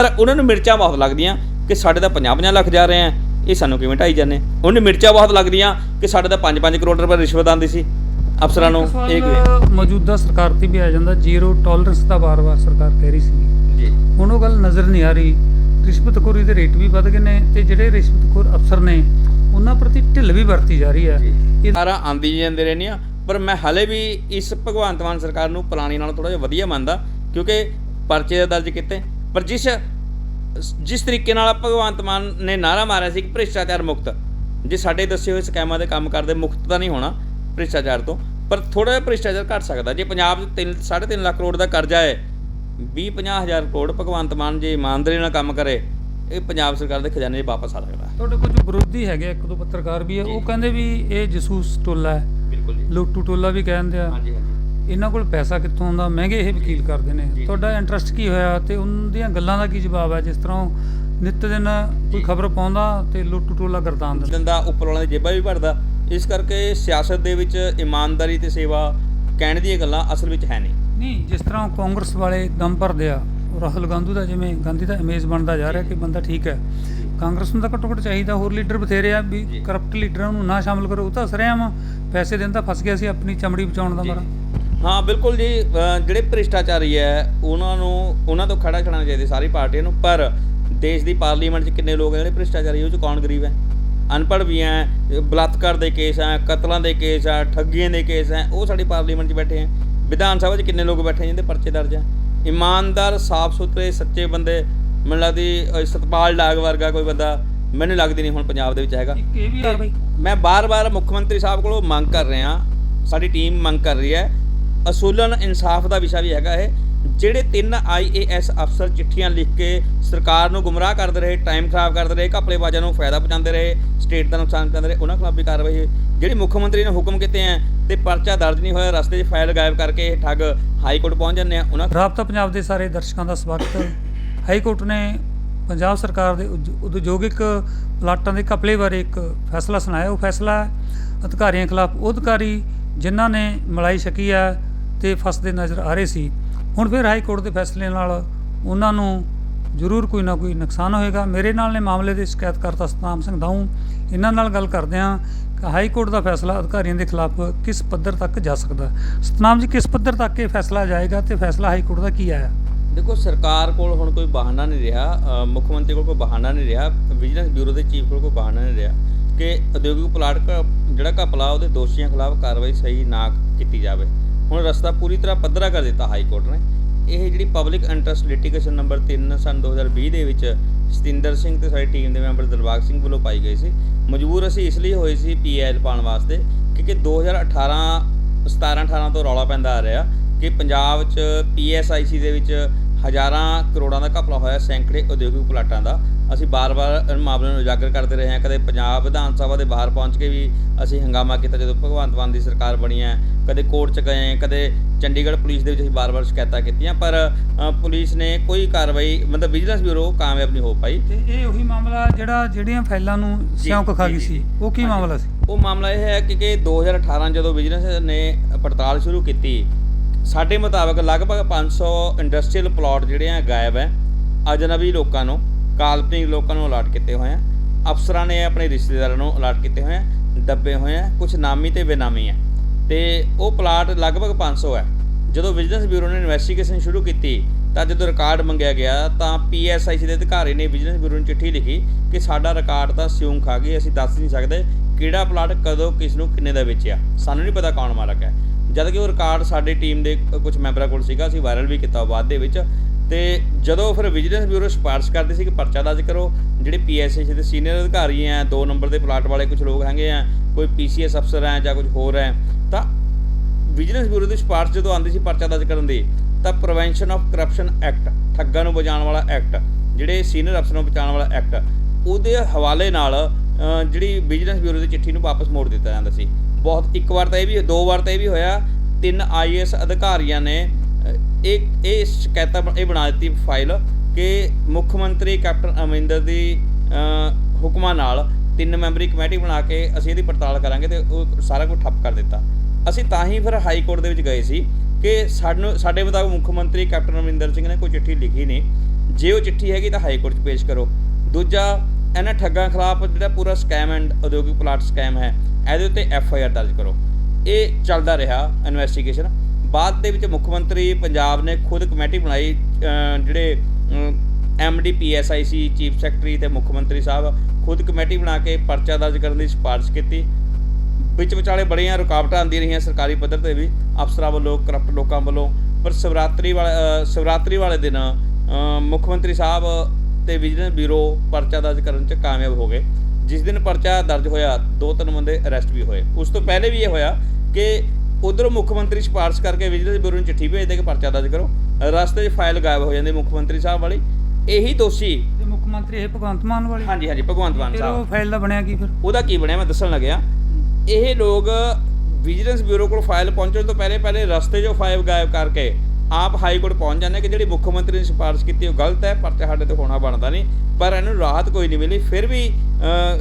ਪਰ ਉਹਨਾਂ ਨੂੰ ਮਿਰਚਾਂ ਬਹੁਤ ਲੱਗਦੀਆਂ ਕਿ ਸਾਡੇ ਤਾਂ 50-50 ਲੱਖ ਜਾ ਰਹੇ ਆ। ਇਹ ਸਾਨੂੰ ਕਿਵੇਂ ਢਾਈ ਜਾਂਦੇ? ਉਹਨੂੰ ਮਿਰਚਾਂ ਬਹੁਤ ਲੱਗਦੀਆਂ ਕਿ ਸਾਡੇ ਤਾਂ 5-5 ਕਰੋੜ ਰੁਪਏ ਰਿਸ਼ਵਤ ਆਉਂਦੀ ਸੀ। ਅਫਸਰਾਂ ਨੂੰ ਇਹ ਸਵਾਲ ਮੌਜੂਦਾ ਸਰਕਾਰ ਤੇ ਵੀ ਆ ਜਾਂਦਾ। ਜ਼ੀਰੋ ਟੋਲਰੈਂਸ ਦਾ ਵਾਰ-ਵਾਰ ਸਰਕਾਰ ਕਹਿ ਰਹੀ ਸੀ। ਜੀ। ਹੁਣ ਉਹ ਗੱਲ ਨਜ਼ਰ ਨਹੀਂ ਆ ਰਹੀ। ਰਿਸ਼ਵਤਖੋਰੀ ਦੇ ਰੇਟ ਵੀ ਵੱਧ ਗਏ ਨੇ ਤੇ ਜਿਹੜੇ ਰਿਸ਼ਵਤਖੋਰ ਅਫਸਰ ਨੇ ਉਹਨਾਂ ਪ੍ਰਤੀ ਢਿੱਲ ਵੀ ਵਰਤੀ ਜਾ ਰਹੀ ਹੈ। ਇਹ ਸਾਰਾ ਆਂਦੀ ਜਾਂਦੇ ਰਹਿੰਦੀਆਂ ਪਰ ਮੈਂ ਹਲੇ ਵੀ ਇਸ ਭਗਵੰਤ ਮਾਨ ਸਰਕਾਰ ਨੂੰ ਪੁਰਾਣੀ ਨਾਲੋਂ ਥੋੜਾ ਜਿਹਾ ਵਧੀਆ ਮੰਨਦਾ ਕਿਉਂਕਿ ਪਰਚੇ ਦਰਜ ਕੀਤੇ। ਪਰ ਜਿਸ ਜਿਸ ਤਰੀਕੇ ਨਾਲ ਭਗਵੰਤ ਮਾਨ ਨੇ ਨਾਰਾ ਮਾਰਿਆ ਸੀ ਕਿ ਭ੍ਰਿਸ਼ਟਾਚਾਰ ਮੁਕਤ। ਜੇ ਸਾਡੇ ਦੱਸੇ ਹੋਏ ਸਕੈਮਾਂ ਦੇ ਕੰਮ ਕਰਦੇ ਮੁਕਤ ਤਾਂ ਨਹੀਂ ਹੋਣਾ ਭ੍ਰਿਸ਼ਟਾਚਾਰ ਤੋਂ ਪਰ ਥੋੜਾ ਜਿਹਾ ਭ੍ਰਿਸ਼ਟਾਚਾਰ ਘਟ ਸਕਦਾ। ਜੇ ਪੰਜਾਬ 'ਚ 3 3.5 ਲੱਖ ਕਰੋੜ ਦਾ ਕਰਜ਼ਾ ਹੈ 20 ਹਜ਼ਾਰ ਕਰੋੜ ਭਗਵੰਤ ਮਾਨ ਜੇ ਇਮਾਨਦਾਰੀ ਨਾਲ ਕੰਮ ਕਰੇ ਇਹ ਪੰਜਾਬ ਸਰਕਾਰ ਦੇ ਖਜ਼ਾਨੇ 'ਚ ਵਾਪਸ ਆ ਸਕਦਾ। ਤੁਹਾਡੇ ਕੋਲ ਜੋ ਵਿਰੋਧੀ ਹੈਗੇ ਇੱਕ ਦੋ ਪੱਤਰਕਾਰ ਵੀ ਹੈ ਉਹ ਕਹਿੰਦੇ ਵੀ ਇਹ ਜਸੂਸ ਟੋਲਾ ਹੈ। ਬਿਲਕੁਲ ਜੀ। ਲੁੱਟੂ ਟੋਲਾ ਵੀ ਕਹਿੰਦੇ ਆ। ਹਾਂਜੀ ਹਾਂਜੀ। ਇਹਨਾਂ ਕੋਲ ਪੈਸਾ ਕਿੱਥੋਂ ਆਉਂਦਾ? ਮਹਿੰਗੇ ਇਹ ਵਕੀਲ ਕਰਦੇ ਨੇ। ਤੁਹਾਡਾ ਇੰਟਰਸਟ ਕੀ ਹੋਇਆ ਤੇ ਉਹਨਾਂ ਦੀਆਂ ਗੱਲਾਂ ਦਾ ਕੀ ਜਵਾਬ ਹੈ? ਜਿਸ ਤਰ੍ਹਾਂ ਨਿੱਤ ਦਿਨ ਕੋਈ ਖਬਰ ਪਾਉਂਦਾ ਤੇ ਲੁੱਟੂ ਟੋਲਾ ਗਰਦਾਨ ਦਿੰਦਾ। ਉੱਪਰ ਵਾਲਿਆਂ ਦੀ ਜੇਬਾਂ ਵੀ ਭਰਦਾ। ਇਸ ਕਰਕੇ ਸਿਆਸਤ ਦੇ ਵਿੱਚ ਇਮਾਨਦਾਰੀ ਤੇ ਸੇਵਾ ਕਹਿਣ ਦੀਆਂ ਗੱਲਾਂ ਅਸਲ ਵਿੱਚ ਹੈ ਨਹੀਂ। ਨਹੀਂ ਜਿਸ ਤਰ੍ਹਾਂ ਕਾਂਗਰਸ ਵਾਲੇ ਦਮ ਭਰਦੇ ਆ ਰਾਹੁਲ ਗਾਂਧੀ ਦਾ ਜਿਵੇਂ ਗਾਂਧੀ ਦਾ ਇਮੇਜ ਬਣਦਾ ਜਾ ਰਿਹਾ ਕਿ ਬੰਦਾ ਠੀਕ ਹੈ। ਕਾਂਗਰਸ ਨੂੰ ਤਾਂ ਘੱਟੋ ਘੱਟ ਚਾਹੀਦਾ ਹੋਰ ਲੀਡਰ ਬਥੇਰੇ ਆ ਵੀ। ਕਰਪਟ ਲੀਡਰਾਂ ਨੂੰ ਨਾ ਸ਼ਾਮਲ ਕਰੋ। ਉਹ ਤਾਂ ਸਰਿਆਮ ਪੈਸੇ ਦੇਣ ਤਾਂ ਫਸ ਗਿਆ ਸੀ ਆਪਣੀ ਚਮੜੀ ਬਚਾਉਣ ਦਾ ਮਾਰਾ। ਹਾਂ ਬਿਲਕੁਲ ਜੀ ਜਿਹੜੇ ਭ੍ਰਿਸ਼ਟਾਚਾਰੀ ਹੈ ਉਹਨਾਂ ਨੂੰ ਉਹਨਾਂ ਤੋਂ ਖੜਾ ਖੜਾਉਣਾ ਚਾਹੀਦਾ ਸਾਰੀ ਪਾਰਟੀਆਂ ਨੂੰ ਪਰ ਦੇਸ਼ ਦੀ ਪਾਰਲੀਮੈਂਟ 'ਚ ਕਿੰਨੇ ਲੋਕ ਹੈ ਜਿਹੜੇ ਭ੍ਰਿਸ਼ਟਾਚਾਰੀ ਉਹ 'ਚ ਕੌਣ ਗਰੀਬ ਹੈ ਅਨਪੜ੍ਹ ਵੀ ਹੈ ਬਲਾਤਕਾਰ ਦੇ ਕੇਸ ਹੈ ਕਤਲਾਂ ਦੇ ਕੇਸ ਹੈ ਠੱਗੀਆਂ ਦੇ ਕੇਸ ਹੈ ਉਹ ਸਾਡੀ ਪਾਰਲੀਮੈਂਟ 'ਚ ਬੈਠੇ ਹੈ ਵਿਧਾਨ ਸਭਾ 'ਚ ਕਿੰਨੇ ਲੋਕ ਬੈਠੇ ਜਿਹਦੇ ਪਰਚੇ ਦਰਜ ਹੈ ਇਮਾਨਦਾਰ ਸਾਫ਼ ਸੁਥਰੇ ਸੱਚੇ ਬੰਦੇ ਮੈਨੂੰ ਲੱਗਦੀ ਸਤਪਾਲ ਡਾਗ ਵਰਗਾ ਕੋਈ ਬੰਦਾ ਮੈਨੂੰ ਲੱਗਦੀ ਨਹੀਂ ਹੁਣ ਪੰਜਾਬ ਦੇ ਵਿੱਚ ਹੈਗਾ। ਮੈਂ ਬਾਰ-ਬਾਰ ਮੁੱਖ ਮੰਤਰੀ ਸਾਹਿਬ ਕੋਲੋਂ ਮੰਗ ਕਰ ਰਿਹਾ ਸਾਡੀ ਟੀਮ ਮੰਗ ਕਰ ਰਹੀ ਹੈ ਅਸੂਲਨ ਇਨਸਾਫ ਦਾ ਵਿਸ਼ਾ ਵੀ ਹੈਗਾ ਇਹ, ਜਿਹੜੇ ਤਿੰਨ ਆਈਏਐਸ ਅਫਸਰ ਚਿੱਠੀਆਂ ਲਿਖ ਕੇ ਸਰਕਾਰ ਨੂੰ ਗੁੰਮਰਾਹ ਕਰਦੇ ਰਹੇ ਟਾਈਮ ਖਰਾਬ ਕਰਦੇ ਰਹੇ, ਘਪਲੇਬਾਜ਼ਾਂ ਨੂੰ ਫਾਇਦਾ ਪਹੁੰਚਾਉਂਦੇ ਰਹੇ ਸਟੇਟ ਦਾ ਨੁਕਸਾਨ ਪਹੁੰਚਾਉਂਦੇ ਰਹੇ, ਉਹਨਾਂ ਖਿਲਾਫ ਵੀ ਕਾਰਵਾਈ ਹੋਈ। ਜਿਹੜੀ ਮੁੱਖ ਮੰਤਰੀ ਨੇ ਹੁਕਮ ਕੀਤੇ ਆ ਤੇ ਪਰਚਾ ਦਰਜ ਨਹੀਂ ਹੋਇਆ, ਰਸਤੇ 'ਚ ਫਾਈਲ ਗਾਇਬ ਕਰਕੇ ਇਹ ਠੱਗ ਹਾਈ ਕੋਰਟ ਪਹੁੰਚ ਜਾਂਦੇ ਆ ਉਹਨਾਂ ਰਾਬਤਾ ਪੰਜਾਬ ਦੇ ਸਾਰੇ ਦਰਸ਼ਕਾਂ ਦਾ ਸਵਾਗਤ ਹਾਈ ਕੋਰਟ ਨੇ ਪੰਜਾਬ ਸਰਕਾਰ ਦੇ ਉਜ- ਉਦਯੋਗਿਕ ਪਲਾਟਾਂ ਦੇ ਘਪਲੇ ਬਾਰੇ ਇੱਕ ਫੈਸਲਾ ਸੁਣਾਇਆ। ਉਹ ਫੈਸਲਾ ਅਧਿਕਾਰੀਆਂ ਖਿਲਾਫ ਉਹ ਅਧਿਕਾਰੀ ਜਿਨ੍ਹਾਂ ਨੇ ਮਲਾਈ ਛਕੀ ਹੈ ਤੇ ਫਸਦੇ ਨਜ਼ਰ ਆ ਰਹੇ ਸੀ। ਹੁਣ ਫਿਰ ਹਾਈ ਕੋਰਟ ਦੇ ਫੈਸਲੇ ਨਾਲ ਉਹਨਾਂ ਨੂੰ ਜ਼ਰੂਰ ਕੋਈ ਨਾ ਕੋਈ ਨੁਕਸਾਨ ਹੋਏਗਾ। ਮੇਰੇ ਨਾਲ ਨੇ ਮਾਮਲੇ ਦੇ ਸ਼ਿਕਾਇਤਕਰਤਾ ਸਤਨਾਮ ਸਿੰਘ ਦਾਊ ਇਹਨਾਂ ਨਾਲ ਗੱਲ ਕਰਦੇ ਹਾਂ ਕਿ ਹਾਈ ਕੋਰਟ ਦਾ ਫੈਸਲਾ ਅਧਿਕਾਰੀਆਂ ਦੇ ਖਿਲਾਫ ਕਿਸ ਪੱਧਰ ਤੱਕ ਜਾ ਸਕਦਾ? ਸਤਨਾਮ ਜੀ, ਕਿਸ ਪੱਧਰ ਤੱਕ ਇਹ ਫੈਸਲਾ ਜਾਏਗਾ ਤੇ ਫੈਸਲਾ ਹਾਈ ਕੋਰਟ ਦਾ ਕੀ ਆਇਆ? ਦੇਖੋ, ਸਰਕਾਰ ਕੋਲ ਹੁਣ ਕੋਈ ਬਹਾਨਾ ਨਹੀਂ ਰਿਹਾ। ਮੁੱਖ ਮੰਤਰੀ ਕੋਲ ਕੋਈ ਬਹਾਨਾ ਨਹੀਂ ਰਿਹਾ। ਵਿਜੀਲੈਂਸ ਬਿਊਰੋ ਦੇ ਚੀਫ ਕੋਲ ਕੋਈ ਬਹਾਨਾ ਨਹੀਂ ਰਿਹਾ ਕਿ ਉਦਯੋਗਿਕ ਪਲਾਟ ਜਿਹੜਾ ਘਪਲਾ ਉਹਦੇ ਦੋਸ਼ੀਆਂ ਖਿਲਾਫ ਕਾਰਵਾਈ ਸਹੀ ਨਾ ਕੀਤੀ ਜਾਵੇ। ਹੁਣ ਰਸਤਾ ਪੂਰੀ ਤਰ੍ਹਾਂ ਪੱਧਰਾ ਕਰ ਦਿੱਤਾ ਹਾਈ ਕੋਰਟ ਨੇ। ਇਹ ਜਿਹੜੀ ਪਬਲਿਕ ਇੰਟਰਸਟ ਲਿਟੀਗੇਸ਼ਨ ਨੰਬਰ 3 ਸਨ 2020 ਦੇ ਵਿੱਚ ਸਤਿੰਦਰ ਸਿੰਘ ਤੇ ਸਾਡੀ ਟੀਮ ਦੇ ਮੈਂਬਰ ਦਿਲਬਾਗ ਸਿੰਘ ਵੱਲੋਂ ਪਾਈ ਗਈ ਸੀ। ਮਜਬੂਰ ਅਸੀਂ ਇਸ ਲਈ ਹੋਏ ਸੀ ਪੀਐਲ ਪਾਉਣ ਵਾਸਤੇ ਕਿਉਂਕਿ 2018 17 18 ਤੋਂ ਰੌਲਾ ਪੈਂਦਾ ਆ ਰਿਹਾ ਕਿ ਪੰਜਾਬ 'ਚ ਪੀਐਸਆਈਸੀ ਦੇ ਵਿੱਚ ਹਜ਼ਾਰਾਂ ਕਰੋੜਾਂ ਦਾ ਘਪਲਾ ਹੋਇਆ ਸੈਂਕੜੇ ਉਦਯੋਗਿਕ ਪਲਾਟਾਂ ਦਾ। ਅਸੀਂ ਬਾਰ-ਬਾਰ ਮਾਮਲੇ ਨੂੰ ਉਜਾਗਰ ਕਰਦੇ ਰਹੇ ਹਾਂ। ਕਦੇ ਪੰਜਾਬ ਵਿਧਾਨ ਸਭਾ ਦੇ ਬਾਹਰ ਪਹੁੰਚ ਕੇ ਵੀ ਅਸੀਂ ਹੰਗਾਮਾ ਕੀਤਾ ਜਦੋਂ ਭਗਵੰਤ ਮਾਨ ਦੀ ਸਰਕਾਰ ਬਣੀ ਹੈ। ਕਦੇ ਕੋਰਟ 'ਚ ਗਏ ਕਦੇ ਚੰਡੀਗੜ੍ਹ ਪੁਲਿਸ ਦੇ ਵਿੱਚ ਅਸੀਂ ਬਾਰ-ਬਾਰ ਸ਼ਿਕਾਇਤਾਂ ਕੀਤੀਆਂ ਪਰ ਪੁਲਿਸ ਨੇ ਕੋਈ ਕਾਰਵਾਈ ਮਤਲਬ ਵਿਜੀਲੈਂਸ ਬਿਊਰੋ ਕਾਮਯਾਬ ਨਹੀਂ ਹੋ ਪਾਈ। ਤੇ ਇਹ ਉਹੀ ਮਾਮਲਾ ਜਿਹੜਾ ਜਿਹੜੀਆਂ ਫਾਈਲਾਂ ਨੂੰ ਸਿਉਂਕ ਖਾ ਗਈ ਸੀ। ਉਹ ਕੀ। ਮਾਮਲਾ ਸੀ? ਉਹ ਮਾਮਲਾ ਇਹ ਹੈ ਕਿ ਕਿ 2018 ਜਦੋਂ ਵਿਜੀਲੈਂਸ ਨੇ ਪੜਤਾਲ ਸ਼ੁਰੂ ਕੀਤੀ ਸਾਡੇ ਮੁਤਾਬਕ ਲਗਭਗ 500 ਇੰਡਸਟਰੀਅਲ ਪਲਾਟ ਜਿਹੜੇ ਆ ਗਾਇਬ ਹੈ। ਅਜਨਬੀ ਲੋਕਾਂ ਨੂੰ, ਕਾਲਪਨਿਕ ਲੋਕਾਂ ਨੂੰ ਅਲਾਟ ਕੀਤੇ ਹੋਏ ਆ। ਅਫਸਰਾਂ ਨੇ ਆਪਣੇ ਰਿਸ਼ਤੇਦਾਰਾਂ ਨੂੰ ਅਲਾਟ ਕੀਤੇ ਹੋਏ ਆ, ਦੱਬੇ ਹੋਏ ਆ ਕੁਝ ਨਾਮੀ ਤੇ ਬੇਨਾਮੀ ਆ। ਤੇ ਉਹ ਪਲਾਟ ਲਗਭਗ 500 ਹੈ। ਜਦੋਂ ਵਿਜੀਲੈਂਸ ਬਿਊਰੋ ਨੇ ਇਨਵੈਸਟੀਗੇਸ਼ਨ ਸ਼ੁਰੂ ਕੀਤੀ, ਤਾਂ ਜਦੋਂ ਰਿਕਾਰਡ ਮੰਗਿਆ ਗਿਆ, ਤਾਂ ਪੀਐਸਆਈਸੀ ਦੇ ਅਧਿਕਾਰੀ ਨੇ ਵਿਜੀਲੈਂਸ ਬਿਊਰੋ ਨੂੰ ਚਿੱਠੀ ਲਿਖੀ ਕਿ ਸਾਡਾ ਰਿਕਾਰਡ ਤਾਂ ਸਿਉਂ ਖਾ ਗਈ, ਅਸੀਂ ਦੱਸ ਨਹੀਂ ਸਕਦੇ ਕਿਹੜਾ ਪਲਾਟ ਕਦੋਂ, ਕਿਸ ਨੂੰ, ਕਿੰਨੇ ਦਾ ਵੇਚਿਆ। ਸਾਨੂੰ ਨਹੀਂ ਪਤਾ ਕੌਣ ਮਾਲਕ ਹੈ। ਜਦ ਕਿ ਉਹ ਰਿਕਾਰਡ ਸਾਡੀ ਟੀਮ ਦੇ ਕੁਝ ਮੈਂਬਰਾਂ ਕੋਲ ਸੀਗਾ, ਅਸੀਂ ਵਾਇਰਲ ਵੀ ਕੀਤਾ ਬਾਅਦ ਦੇ ਵਿੱਚ। ਤੇ ਜਦੋਂ ਫਿਰ ਵਿਜੀਲੈਂਸ ਬਿਊਰੋ ਸਿਫਾਰਿਸ਼ ਕਰਦੇ ਸੀ ਕਿ ਪਰਚਾ ਦਰਜ ਕਰੋ, ਜਿਹੜੇ ਪੀਐਸਆਈ ਦੇ ਸੀਨੀਅਰ ਅਧਿਕਾਰੀ ਆ ਦੋ ਨੰਬਰ ਦੇ ਪਲਾਟ ਵਾਲੇ ਕੁਝ ਲੋਕ ਹੈਗੇ ਆ ਕੋਈ ਪੀਸੀਐਸ ਅਫਸਰ ਹੈ ਜਾਂ ਕੁਝ ਹੋਰ ਹੈ ਤਾਂ ਵਿਜੀਲੈਂਸ ਬਿਊਰੋ ਦੀ ਸਿਫਾਰਿਸ਼ ਜਦੋਂ ਆਉਂਦੀ ਸੀ ਪਰਚਾ ਦਰਜ ਕਰਨ ਦੀ, ਤਾਂ ਪ੍ਰੀਵੈਂਸ਼ਨ ਆਫ ਕਰਪਸ਼ਨ ਐਕਟ ਠੱਗਾਂ ਨੂੰ ਬਚਾਉਣ ਵਾਲਾ ਐਕਟ ਜਿਹੜੇ ਸੀਨੀਅਰ ਅਫਸਰ ਨੂੰ ਬਚਾਉਣ ਵਾਲਾ ਐਕਟ ਉਹਦੇ ਹਵਾਲੇ ਨਾਲ ਜਿਹੜੀ ਵਿਜੀਲੈਂਸ ਬਿਊਰੋ ਦੀ ਚਿੱਠੀ ਨੂੰ ਵਾਪਸ ਮੋੜ ਦਿੱਤਾ ਜਾਂਦਾ ਸੀ। ਬਹੁਤ, ਇੱਕ ਵਾਰ ਤਾਂ ਇਹ ਵੀ, ਦੋ ਵਾਰ ਤਾਂ ਇਹ ਵੀ ਹੋਇਆ, ਤਿੰਨ ਆਈਐਸ ਅਧਿਕਾਰੀਆਂ ਨੇ ਇਹ ਇਹ ਸ਼ਿਕਾਇਤਾਂ ਬ- ਇਹ ਬਣਾ ਦਿੱਤੀ ਫਾਈਲ ਕਿ ਮੁੱਖ ਮੰਤਰੀ ਕੈਪਟਨ ਅਮਰਿੰਦਰ ਦੀ ਹੁਕਮਾਂ ਨਾਲ ਤਿੰਨ ਮੈਂਬਰੀ ਕਮੇਟੀ ਬਣਾ ਕੇ ਅਸੀਂ ਇਹਦੀ ਪੜਤਾਲ ਕਰਾਂਗੇ ਤੇ ਉਹ ਸਾਰਾ ਕੁਝ ਠੱਪ ਕਰ ਦਿੱਤਾ। ਅਸੀਂ ਤਾਂ ਹੀ ਫਿਰ ਹਾਈ ਕੋਰਟ ਦੇ ਵਿੱਚ ਗਏ ਸੀ ਕਿ ਸਾਨੂੰ, ਸਾਡੇ ਮੁਤਾਬਕ ਮੁੱਖ ਮੰਤਰੀ ਕੈਪਟਨ ਅਮਰਿੰਦਰ ਸਿੰਘ ਨੇ ਕੋਈ ਚਿੱਠੀ ਲਿਖੀ ਨਹੀਂ। ਜੇ ਉਹ ਚਿੱਠੀ ਹੈਗੀ ਤਾਂ ਹਾਈ ਕੋਰਟ 'ਚ ਪੇਸ਼ ਕਰੋ। ਦੂਜਾ ਇਹਨਾਂ ਠੱਗਾਂ ਖਿਲਾਫ ਜਿਹੜਾ ਪੂਰਾ ਸਕੈਮ ਐਂਡ ਉਦਯੋਗਿਕ ਪਲਾਟ ਸਕੈਮ ਹੈ, ਇਹਦੇ ਉੱਤੇ ਐਫ ਆਈ ਆਰ ਦਰਜ ਕਰੋ। ਇਹ ਚੱਲਦਾ ਰਿਹਾ ਇਨਵੈਸਟੀਗੇਸ਼ਨ ਬਾਅਦ ਦੇ ਵਿੱਚ ਮੁੱਖ ਮੰਤਰੀ ਪੰਜਾਬ ਨੇ ਖੁਦ ਕਮੇਟੀ ਬਣਾਈ, ਅਹ ਜਿਹੜੇ ਐਮਡੀ ਪੀਐਸਆਈਸੀ ਚੀਫ ਸੈਕਟਰੀ ਤੇ ਮੁੱਖ ਮੰਤਰੀ ਸਾਹਿਬ ਖੁਦ ਕਮੇਟੀ ਬਣਾ ਕੇ ਪਰਚਾ ਦਰਜ ਕਰਨ ਦੀ ਸਿਫਾਰਿਸ਼ ਕੀਤੀ। ਵਿੱਚ ਵਿਚਾਲੇ ਬੜੀਆਂ ਰੁਕਾਵਟਾਂ ਆਉਂਦੀਆਂ ਰਹੀਆਂ ਸਰਕਾਰੀ ਪੱਧਰ ਤੇ ਵੀ, ਅਫਸਰਾਂ ਵੱਲੋਂ, ਕਰਪਟ ਲੋਕਾਂ ਵੱਲੋਂ। ਪਰ ਸ਼ਿਵਰਾਤਰੀ ਵਾਲੇ ਸ਼ਿਵਰਾਤਰੀ ਵਾਲੇ ਦਿਨ ਮੁੱਖ ਮੰਤਰੀ ਸਾਹਿਬ ਤੇ ਵਿਜੀਲੈਂਸ ਬਿਊਰੋ ਪਰਚਾ ਦਰਜ ਕਰਨ 'ਚ ਕਾਮਯਾਬ ਹੋ ਗਏ। ਜਿਸ ਦਿਨ ਪਰਚਾ ਦਰਜ ਹੋਇਆ ਦੋ ਤਿੰਨ ਬੰਦੇ ਅਰੈਸਟ ਵੀ ਹੋਏ। ਉਸ ਤੋਂ ਪਹਿਲੇ ਵੀ ਇਹ ਹੋਇਆ ਕਿ ਉਧਰੋਂ ਮੁੱਖ ਮੰਤਰੀ ਸਿਫਾਰਿਸ਼ ਕਰਕੇ ਵਿਜੀਲੈਂਸ ਬਿਊਰੋ ਨੂੰ ਚਿੱਠੀ ਭੇਜਦੇ ਕਿ ਪਰਚਾ ਦਰਜ ਕਰੋ। ਰਸਤੇ 'ਚ ਫਾਈਲ ਗਾਇਬ ਹੋ ਜਾਂਦੀ ਮੁੱਖ ਮੰਤਰੀ ਸਾਹਿਬ ਵਾਲੀ। ਇਹੀ ਦੋਸ਼ੀ ਤੇ ਮੁੱਖ ਮੰਤਰੀ ਇਹ ਭਗਵੰਤ ਮਾਨ ਵਾਲੇ? ਹਾਂਜੀ ਹਾਂਜੀ ਭਗਵੰਤ ਮਾਨ ਫਿਰ ਉਹ ਸਾਹਿਬ। ਫਾਈਲ ਦਾ ਬਣਿਆ ਕੀ ਫਿਰ? ਉਹਦਾ ਕੀ ਬਣਿਆ ਮੈਂ ਦੱਸਣ ਲੱਗਿਆ। ਇਹ ਲੋਕ ਵਿਜੀਲੈਂਸ ਬਿਊਰੋ ਕੋਲ ਫਾਈਲ ਪਹੁੰਚਣ ਤੋਂ ਪਹਿਲੇ ਪਹਿਲੇ ਰਸਤੇ 'ਚੋਂ ਫਾਈਲ ਗਾਇਬ ਕਰਕੇ ਆਪ ਹਾਈ ਕੋਰਟ ਪਹੁੰਚ ਜਾਂਦੇ ਕਿ ਜਿਹੜੀ ਮੁੱਖ ਮੰਤਰੀ ਨੇ ਸਿਫਾਰਿਸ਼ ਕੀਤੀ ਉਹ ਗਲਤ ਹੈ ਪਰਚਾ ਸਾਡੇ ਤੇ ਹੋਣਾ ਬਣਦਾ ਨਹੀਂ। ਪਰ ਇਹਨੂੰ ਰਾਹਤ ਕੋਈ ਨਹੀਂ ਮਿਲੀ ਫਿਰ ਵੀ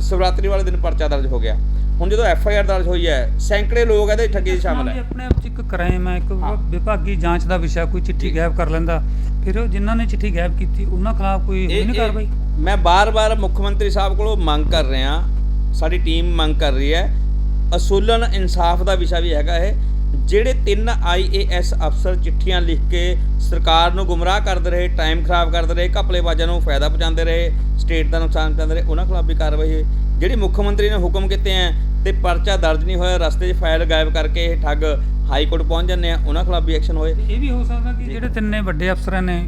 ਸ਼ਿਵਰਾਤਰੀ ਵਾਲੇ ਦਿਨ ਪਰਚਾ ਦਰਜ ਹੋ ਗਿਆ। ਹੁਣ ਜਦੋਂ ਐਫ ਆਈ ਆਰ ਦਰਜ ਹੋਈ ਹੈ ਸੈਂਕੜੇ ਲੋਕ ਇਹਦੇ ਠੱਗੀ ਸ਼ਾਮਲ ਹੈ। ਆਪਣੇ ਆਪ 'ਚ ਇੱਕ ਕ੍ਰਾਈਮ ਹੈ ਇੱਕ। ਵਿਭਾਗੀ ਜਾਂਚ ਦਾ ਵਿਸ਼ਾ ਕੋਈ ਚਿੱਠੀ। ਗਾਇਬ ਕਰ ਲੈਂਦਾ। ਫਿਰ ਉਹ ਜਿਨ੍ਹਾਂ ਨੇ ਚਿੱਠੀ ਗਾਇਬ ਕੀਤੀ ਉਹਨਾਂ ਖਿਲਾਫ ਕੋਈ ਹੋਈ ਨਹੀਂ ਕਾਰਵਾਈ? ਮੈਂ ਬਾਰ-ਬਾਰ ਮੁੱਖ ਮੰਤਰੀ ਸਾਹਿਬ ਕੋਲੋਂ ਮੰਗ ਕਰ ਰਿਹਾ ਸਾਡੀ ਟੀਮ ਮੰਗ ਕਰ ਰਹੀ ਹੈ। ਅਸੂਲਨ ਇਨਸਾਫ ਦਾ ਵਿਸ਼ਾ ਵੀ ਹੈਗਾ ਇਹ। ਜਿਹੜੇ ਤਿੰਨ ਆਈਏਐਸ ਅਫਸਰ ਚਿੱਠੀਆਂ ਲਿਖ ਕੇ ਸਰਕਾਰ ਨੂੰ ਗੁੰਮਰਾਹ ਕਰਦੇ ਰਹੇ ਟਾਈਮ ਖਰਾਬ ਕਰਦੇ ਰਹੇ ਘਪਲੇਬਾਜ਼ਾਂ ਨੂੰ ਫਾਇਦਾ ਪਹੁੰਚਾਉਂਦੇ ਰਹੇ ਸਟੇਟ ਦਾ ਨੁਕਸਾਨ ਪਹੁੰਚਾਉਂਦੇ ਰਹੇ ਉਹਨਾਂ ਖਿਲਾਫ ਵੀ ਕਾਰਵਾਈ ਹੋਈ ਜਿਹੜੀ ਮੁੱਖ ਮੰਤਰੀ ਨੇ ਹੁਕਮ ਕੀਤੇ ਆ ਤੇ ਪਰਚਾ ਦਰਜ ਨਹੀਂ ਹੋਇਆ ਰਸਤੇ 'ਚ ਫਾਈਲ ਗਾਇਬ ਕਰਕੇ ਇਹ ਠੱਗ ਹਾਈ ਕੋਰਟ ਪਹੁੰਚ ਜਾਂਦੇ ਆ ਉਹਨਾਂ ਖਿਲਾਫ ਵੀ ਐਕਸ਼ਨ ਹੋਏ ਇਹ ਵੀ ਹੋ ਸਕਦਾ ਕਿ। ਜਿਹੜੇ ਤਿੰਨੇ ਵੱਡੇ ਅਫਸਰਾਂ ਨੇ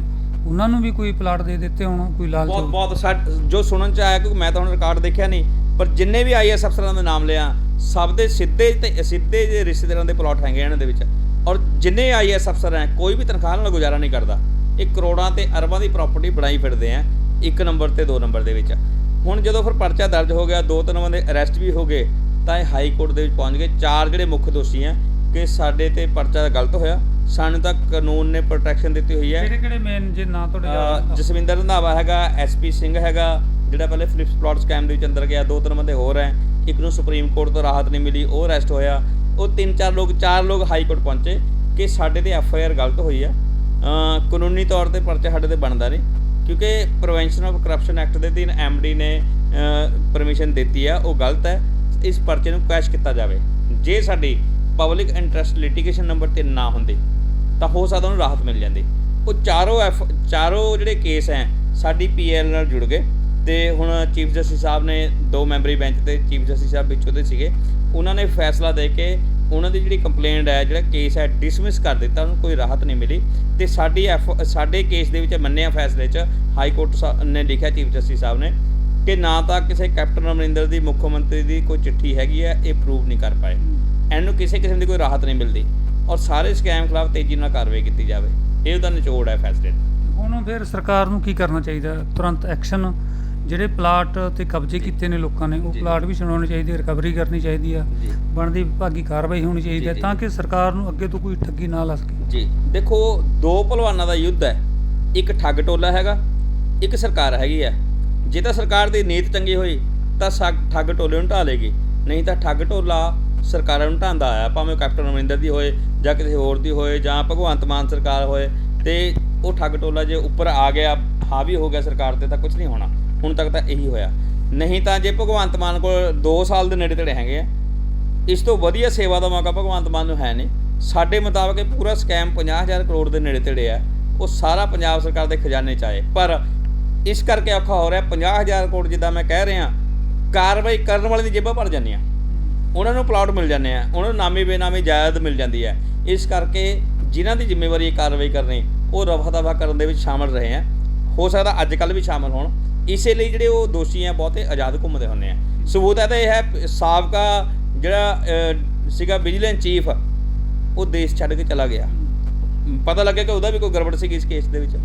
ਉਹਨਾਂ ਨੂੰ ਵੀ ਕੋਈ ਪਲਾਟ ਦੇ ਦਿੱਤੇ ਹੋਣ ਕੋਈ ਲਾਲਚ ਬਹੁਤ। ਬਹੁਤ ਜੋ ਸੁਣਨ ਚ ਆਇਆ ਕਿਉਂਕਿ ਮੈਂ ਤਾਂ ਹੁਣ ਰਿਕਾਰਡ ਦੇਖਿਆ ਨਹੀਂ ਪਰ ਜਿੰਨੇ ਵੀ ਆਈਐਸ ਅਫਸਰਾਂ ਦਾ ਨਾਮ ਲਿਆ ਸਭ ਦੇ ਸਿੱਧੇ ਤੇ ਸਿੱਧੇ ਜੇ ਰਿਸ਼ਤੇਦਾਰਾਂ ਦੇ ਪਲਾਟ ਹੈਗੇ ਇਹਨਾਂ ਦੇ ਵਿੱਚ। ਔਰ ਜਿੰਨੇ ਆਈਐਸ ਅਫਸਰ ਹੈ ਕੋਈ ਵੀ ਤਨਖਾਹ ਨਾਲ ਗੁਜ਼ਾਰਾ ਨਹੀਂ ਕਰਦਾ। ਇਹ ਕਰੋੜਾਂ ਤੇ ਅਰਬਾਂ ਦੀ ਪ੍ਰਾਪਰਟੀ ਬਣਾਈ ਫਿਰਦੇ ਆ ਇੱਕ ਨੰਬਰ ਤੇ ਦੋ ਨੰਬਰ ਦੇ ਵਿੱਚ। ਹੁਣ ਜਦੋਂ ਫਿਰ ਪਰਚਾ ਦਰਜ ਹੋ ਗਿਆ ਦੋ ਤਿੰਨ ਬੰਦੇ ਅਰੈਸਟ ਵੀ ਹੋ ਗਏ ਤਾਂ ਇਹ ਹਾਈ ਕੋਰਟ ਦੇ ਵਿੱਚ ਪਹੁੰਚ ਗਏ। ਚਾਰ ਜਿਹੜੇ ਮੁੱਖ ਦੋਸ਼ੀ ਆ ਕਿ ਸਾਡੇ ਤੇ ਪਰਚਾ ਗਲਤ ਹੋਇਆ। ਸਾਨੂੰ ਤਾਂ ਕਾਨੂੰਨ ਨੇ ਪ੍ਰੋਟੈਕਸ਼ਨ ਦਿੱਤੀ ਹੋਈ ਹੈ। ਕਿਹੜੇ ਕਿਹੜੇ ਮੇਨ ਜੇ ਨਾਂ ਤੁਹਾਡੇ। ਜਸਵਿੰਦਰ ਰੰਧਾਵਾ ਹੈਗਾ ਐਸਪੀ ਸਿੰਘ ਹੈਗਾ ਜਿਹੜਾ ਪਹਿਲੇ ਫਲਿਪਸ ਪਲਾਟ ਸਕੈਮ ਦੇ ਵਿੱਚ ਅੰਦਰ ਗਿਆ ਦੋ ਤਿੰਨ ਬੰਦੇ ਹੋਰ ਹੈ। ਇੱਕ ਨੂੰ ਸੁਪਰੀਮ ਕੋਰਟ ਤੋਂ ਰਾਹਤ ਨਹੀਂ ਮਿਲੀ, ਉਹ ਅਰੈਸਟ ਹੋਇਆ। ਉਹ ਤਿੰਨ ਚਾਰ ਲੋਕ ਚਾਰ ਲੋਕ ਹਾਈ ਕੋਰਟ ਪਹੁੰਚੇ ਕਿ ਸਾਡੇ ਤੇ ਐਫ ਆਈ ਆਰ ਗਲਤ ਹੋਈ ਆ। ਕਾਨੂੰਨੀ ਤੌਰ ਤੇ ਪਰਚਾ ਸਾਡੇ ਤੇ ਬਣਦਾ ਨਹੀਂ, ਕਿਉਂਕਿ ਪ੍ਰੀਵੈਂਸ਼ਨ ਆਫ ਕਰਪਸ਼ਨ ਐਕਟ ਦੇ ਅਧੀਨ ਐਮਡੀ ਨੇ ਪਰਮਿਸ਼ਨ ਦਿੱਤੀ ਆ, ਉਹ ਗਲਤ ਹੈ। ਇਸ ਪਰਚੇ ਨੂੰ ਕੈਸ਼ ਕੀਤਾ ਜਾਵੇ। ਜੇ ਸਾਡੀ ਪਬਲਿਕ ਇੰਟਰਸਟ ਲਿਟੀਗੇਸ਼ਨ ਨੰਬਰ 3 ਨਾ ਹੁੰਦੀ, ਤਾਂ ਹੋ ਸਕਦਾ ਉਹਨੂੰ ਰਾਹਤ ਮਿਲ ਜਾਂਦੀ। ਉਹ ਚਾਰੋਂ ਐਫ ਚਾਰੋਂ ਜਿਹੜੇ ਕੇਸ ਹੈ, ਸਾਡੀ ਪੀਐਲ ਨਾਲ ਜੁੜ ਗਏ। ਤੇ ਹੁਣ ਚੀਫ ਜਸਟਿਸ ਸਾਹਿਬ ਨੇ ਦੋ ਮੈਂਬਰੀ ਬੈਂਚ ਤੇ ਚੀਫ ਜਸਟਿਸ ਸਾਹਿਬ ਵਿੱਚੋਂ ਦੇ ਸੀਗੇ, ਉਹਨਾਂ ਨੇ ਫੈਸਲਾ ਦੇ ਕੇ ਉਹਨਾਂ ਦੀ ਜਿਹੜੀ ਕੰਪਲੇਂਟ ਹੈ, ਜਿਹੜਾ ਕੇਸ ਹੈ ਡਿਸਮਿਸ ਕਰ ਦਿੱਤਾ, ਉਹਨੂੰ ਕੋਈ ਰਾਹਤ ਨਹੀਂ ਮਿਲੀ। ਤੇ ਸਾਡੀ ਐਫ ਸਾਡੇ ਕੇਸ ਦੇ ਵਿੱਚ ਮੰਨਿਆ ਫੈਸਲੇ 'ਚ ਹਾਈ ਕੋਰਟ ਸਾ- ਨੇ ਲਿਖਿਆ ਚੀਫ ਜਸਟਿਸ ਸਾਹਿਬ ਨੇ ਕਿ ਨਾ ਤਾਂ ਕਿਸੇ ਕੈਪਟਨ ਅਮਰਿੰਦਰ ਦੀ ਮੁੱਖ ਮੰਤਰੀ ਦੀ ਕੋਈ ਚਿੱਠੀ ਹੈਗੀ ਹੈ, ਇਹ ਪ੍ਰੂਵ ਨਹੀਂ ਕਰ ਪਾਏ। ਇਹਨੂੰ ਕਿਸੇ ਕਿਸਮ ਦੀ ਕੋਈ ਰਾਹਤ ਨਹੀਂ ਮਿਲਦੀ ਔਰ ਸਾਰੇ ਸਕੈਮ ਖਿਲਾਫ ਤੇਜ਼ੀ ਨਾਲ ਕਾਰਵਾਈ ਕੀਤੀ ਜਾਵੇ। ਇਹ ਉਹਦਾ ਨਿਚੋੜ ਹੈ ਫੈਸਲੇ ਦਾ ਹੁਣ ਫਿਰ ਸਰਕਾਰ ਨੂੰ ਕੀ ਕਰਨਾ ਚਾਹੀਦਾ? ਤੁਰੰਤ ਐਕਸ਼ਨ ਜਿਹੜੇ ਪਲਾਟ ਤੇ ਕਬਜ਼ੇ ਕੀਤੇ ਨੇ ਲੋਕਾਂ ਨੇ ਉਹ। ਪਲਾਟ ਵੀ ਛਡਾਉਣੇ ਚਾਹੀਦੇ ਰਿਕਵਰੀ ਕਰਨੀ ਚਾਹੀਦੀ ਆ। ਬਣਦੀ ਵਿਭਾਗੀ ਕਾਰਵਾਈ ਹੋਣੀ ਚਾਹੀਦੀ ਹੈ ਤਾਂ। ਕਿ ਸਰਕਾਰ ਨੂੰ ਅੱਗੇ ਤੋਂ ਕੋਈ ਠੱਗੀ ਨਾ ਲਾ ਸਕੇ। ਜੀ। ਦੇਖੋ ਦੋ ਪਹਿਲਵਾਨਾਂ ਦਾ ਯੁੱਧ ਹੈ। ਇੱਕ ਠੱਗ ਟੋਲਾ ਹੈਗਾ ਇੱਕ ਸਰਕਾਰ ਹੈਗੀ ਹੈ। ਜੇ ਤਾਂ ਸਰਕਾਰ ਦੀ ਨੀਤ ਚੰਗੀ ਹੋਈ ਤਾਂ ਠੱਗ ਟੋਲੇ ਨੂੰ ਢਾ ਲੇਗੀ ਨਹੀਂ ਤਾਂ ਠੱਗ ਟੋਲਾ ਸਰਕਾਰਾਂ ਨੂੰ ਢਾਂਦਾ ਆਇਆ ਭਾਵੇਂ ਕੈਪਟਨ ਅਮਰਿੰਦਰ ਦੀ ਹੋਏ ਜਾਂ ਕਿਸੇ ਹੋਰ ਦੀ ਹੋਏ ਜਾਂ ਭਗਵੰਤ ਮਾਨ ਸਰਕਾਰ ਹੋਏ ਤੇ ਉਹ ਠੱਗ ਟੋਲਾ ਜੇ ਉੱਪਰ ਆ ਗਿਆ ਹਾਵੀ ਹੋ ਗਿਆ ਸਰਕਾਰ ਤੇ ਤਾਂ ਕੁਝ ਨਹੀਂ ਹੋਣਾ। ਹੁਣ ਤੱਕ ਤਾਂ ਇਹੀ ਹੋਇਆ। ਨਹੀਂ ਤਾਂ ਜੇ ਭਗਵੰਤ ਮਾਨ ਕੋਲ 2 ਸਾਲ ਦੇ ਨੇੜੇ ਤੇੜੇ ਹੈਗੇ ਆ, ਇਸ ਤੋਂ ਵਧੀਆ ਸੇਵਾ ਦਾ ਮੌਕਾ ਭਗਵੰਤ ਮਾਨ ਨੂੰ ਹੈ ਨਹੀਂ। ਸਾਡੇ ਮੁਤਾਬਕ ਇਹ ਪੂਰਾ ਸਕੈਮ 50000 ਕਰੋੜ ਦੇ ਨੇੜੇ ਤੇੜੇ ਆ। ਉਹ ਸਾਰਾ ਪੰਜਾਬ ਸਰਕਾਰ ਦੇ ਖਜ਼ਾਨੇ ਚ ਆਏ। ਪਰ ਇਸ ਕਰਕੇ ਔਖਾ ਹੋ ਰਿਹਾ 50000 ਕਰੋੜ ਜਿੱਦਾਂ ਮੈਂ ਕਹਿ ਰਿਹਾ, ਕਾਰਵਾਈ ਕਰਨ ਵਾਲੇ ਦੀ ਜੇਬਾਂ ਭਰ ਜਾਂਦੀਆਂ। ਉਹਨਾਂ ਨੂੰ ਪਲਾਟ ਮਿਲ ਜਾਂਦੇ ਆ, ਉਹਨਾਂ ਨੂੰ ਨਾਮੀ ਬੇਨਾਮੀ ਜਾਇਦਾਦ ਮਿਲ ਜਾਂਦੀ ਹੈ ਇਸ ਕਰਕੇ ਜਿਨ੍ਹਾਂ ਦੀ ਜ਼ਿੰਮੇਵਾਰੀ ਇਹ ਕਾਰਵਾਈ ਕਰਨੀ, ਉਹ ਰਫਾ ਦਫਾ ਕਰਨ ਦੇ ਵਿੱਚ ਸ਼ਾਮਲ ਰਹੇ ਆ। ਹੋ ਸਕਦਾ ਅੱਜ ਕੱਲ ਵੀ ਸ਼ਾਮਲ ਹੋਣ। ਇਸੇ ਲਈ ਜਿਹੜੇ ਉਹ ਦੋਸ਼ੀ ਆ ਬਹੁਤੇ ਆਜ਼ਾਦ ਘੁੰਮਦੇ ਹੁੰਦੇ ਆ। ਸਬੂਤ ਹੈ ਤਾਂ ਇਹ ਹੈ ਸਾਬਕਾ ਜਿਹੜਾ ਸੀਗਾ ਵਿਜੀਲੈਂਸ ਚੀਫ ਉਹ ਦੇਸ਼ ਛੱਡ ਕੇ ਚਲਾ ਗਿਆ। ਪਤਾ ਲੱਗਿਆ ਕਿ ਉਹਦਾ ਵੀ ਕੋਈ ਗੜਬੜ ਸੀਗੀ ਇਸ ਕੇਸ ਦੇ ਵਿੱਚ।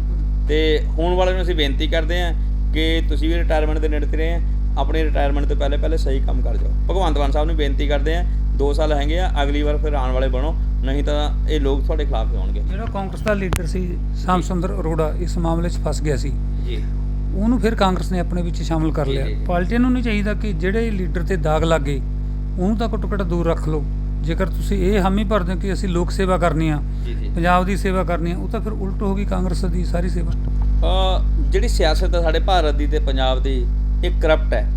ਤੇ ਹੁਣ ਵਾਲਿਆਂ ਨੂੰ ਅਸੀਂ ਬੇਨਤੀ ਕਰਦੇ ਹਾਂ ਕਿ ਤੁਸੀਂ ਵੀ ਰਿਟਾਇਰਮੈਂਟ ਦੇ ਨੇੜੇ ਤੇ ਰਹੇ ਆ ਆਪਣੀ ਰਿਟਾਇਰਮੈਂਟ ਤੋਂ ਪਹਿਲੇ ਪਹਿਲੇ ਸਹੀ ਕੰਮ ਕਰ ਜਾਓ। ਭਗਵੰਤ ਮਾਨ ਸਾਹਿਬ ਨੂੰ ਬੇਨਤੀ ਕਰਦੇ ਆ 2 ਸਾਲ ਹੈਗੇ ਆ ਅਗਲੀ ਵਾਰ ਫਿਰ ਆਉਣ ਵਾਲੇ ਬਣੋ ਨਹੀਂ ਤਾਂ ਇਹ ਲੋਕ ਤੁਹਾਡੇ ਖਿਲਾਫ ਹੀ ਹੋਣਗੇ ਜਿਹੜਾ ਕਾਂਗਰਸ ਦਾ ਲੀਡਰ ਸੀ ਸ਼ਾਮ ਸੁੰਦਰ ਅਰੋੜਾ ਇਸ ਮਾਮਲੇ 'ਚ ਫਸ ਗਿਆ ਸੀ। ਜੀ। ਉਹਨੂੰ ਫਿਰ ਕਾਂਗਰਸ ਨੇ ਆਪਣੇ ਵਿੱਚ ਸ਼ਾਮਲ ਕਰ ਲਿਆ। ਪਾਰਟੀਆਂ ਨੂੰ ਨਹੀਂ ਚਾਹੀਦਾ ਕਿ ਜਿਹੜੇ ਲੀਡਰ ਤੇ ਦਾਗ ਲੱਗੇ ਉਹਨੂੰ ਤਾਂ ਘੱਟੋ ਘੱਟ ਦੂਰ ਰੱਖ ਲਓ। ਜੇਕਰ ਤੁਸੀਂ ਇਹ ਹਾਮੀ ਭਰਦੇ ਹੋ ਕਿ ਅਸੀਂ ਲੋਕ ਸੇਵਾ ਕਰਨੀ ਆ ਪੰਜਾਬ ਦੀ ਸੇਵਾ ਕਰਨੀ ਆ ਉਹ ਤਾਂ ਫਿਰ ਉਲਟ ਹੋ ਗਈ ਕਾਂਗਰਸ ਦੀ ਸਾਰੀ ਸੇਵਾ। ਜਿਹੜੀ ਸਿਆਸਤ ਹੈ ਸਾਡੇ ਭਾਰਤ ਦੀ ਤੇ ਪੰਜਾਬ ਦੀ ਇਹ ਕਰਪਟ ਹੈ।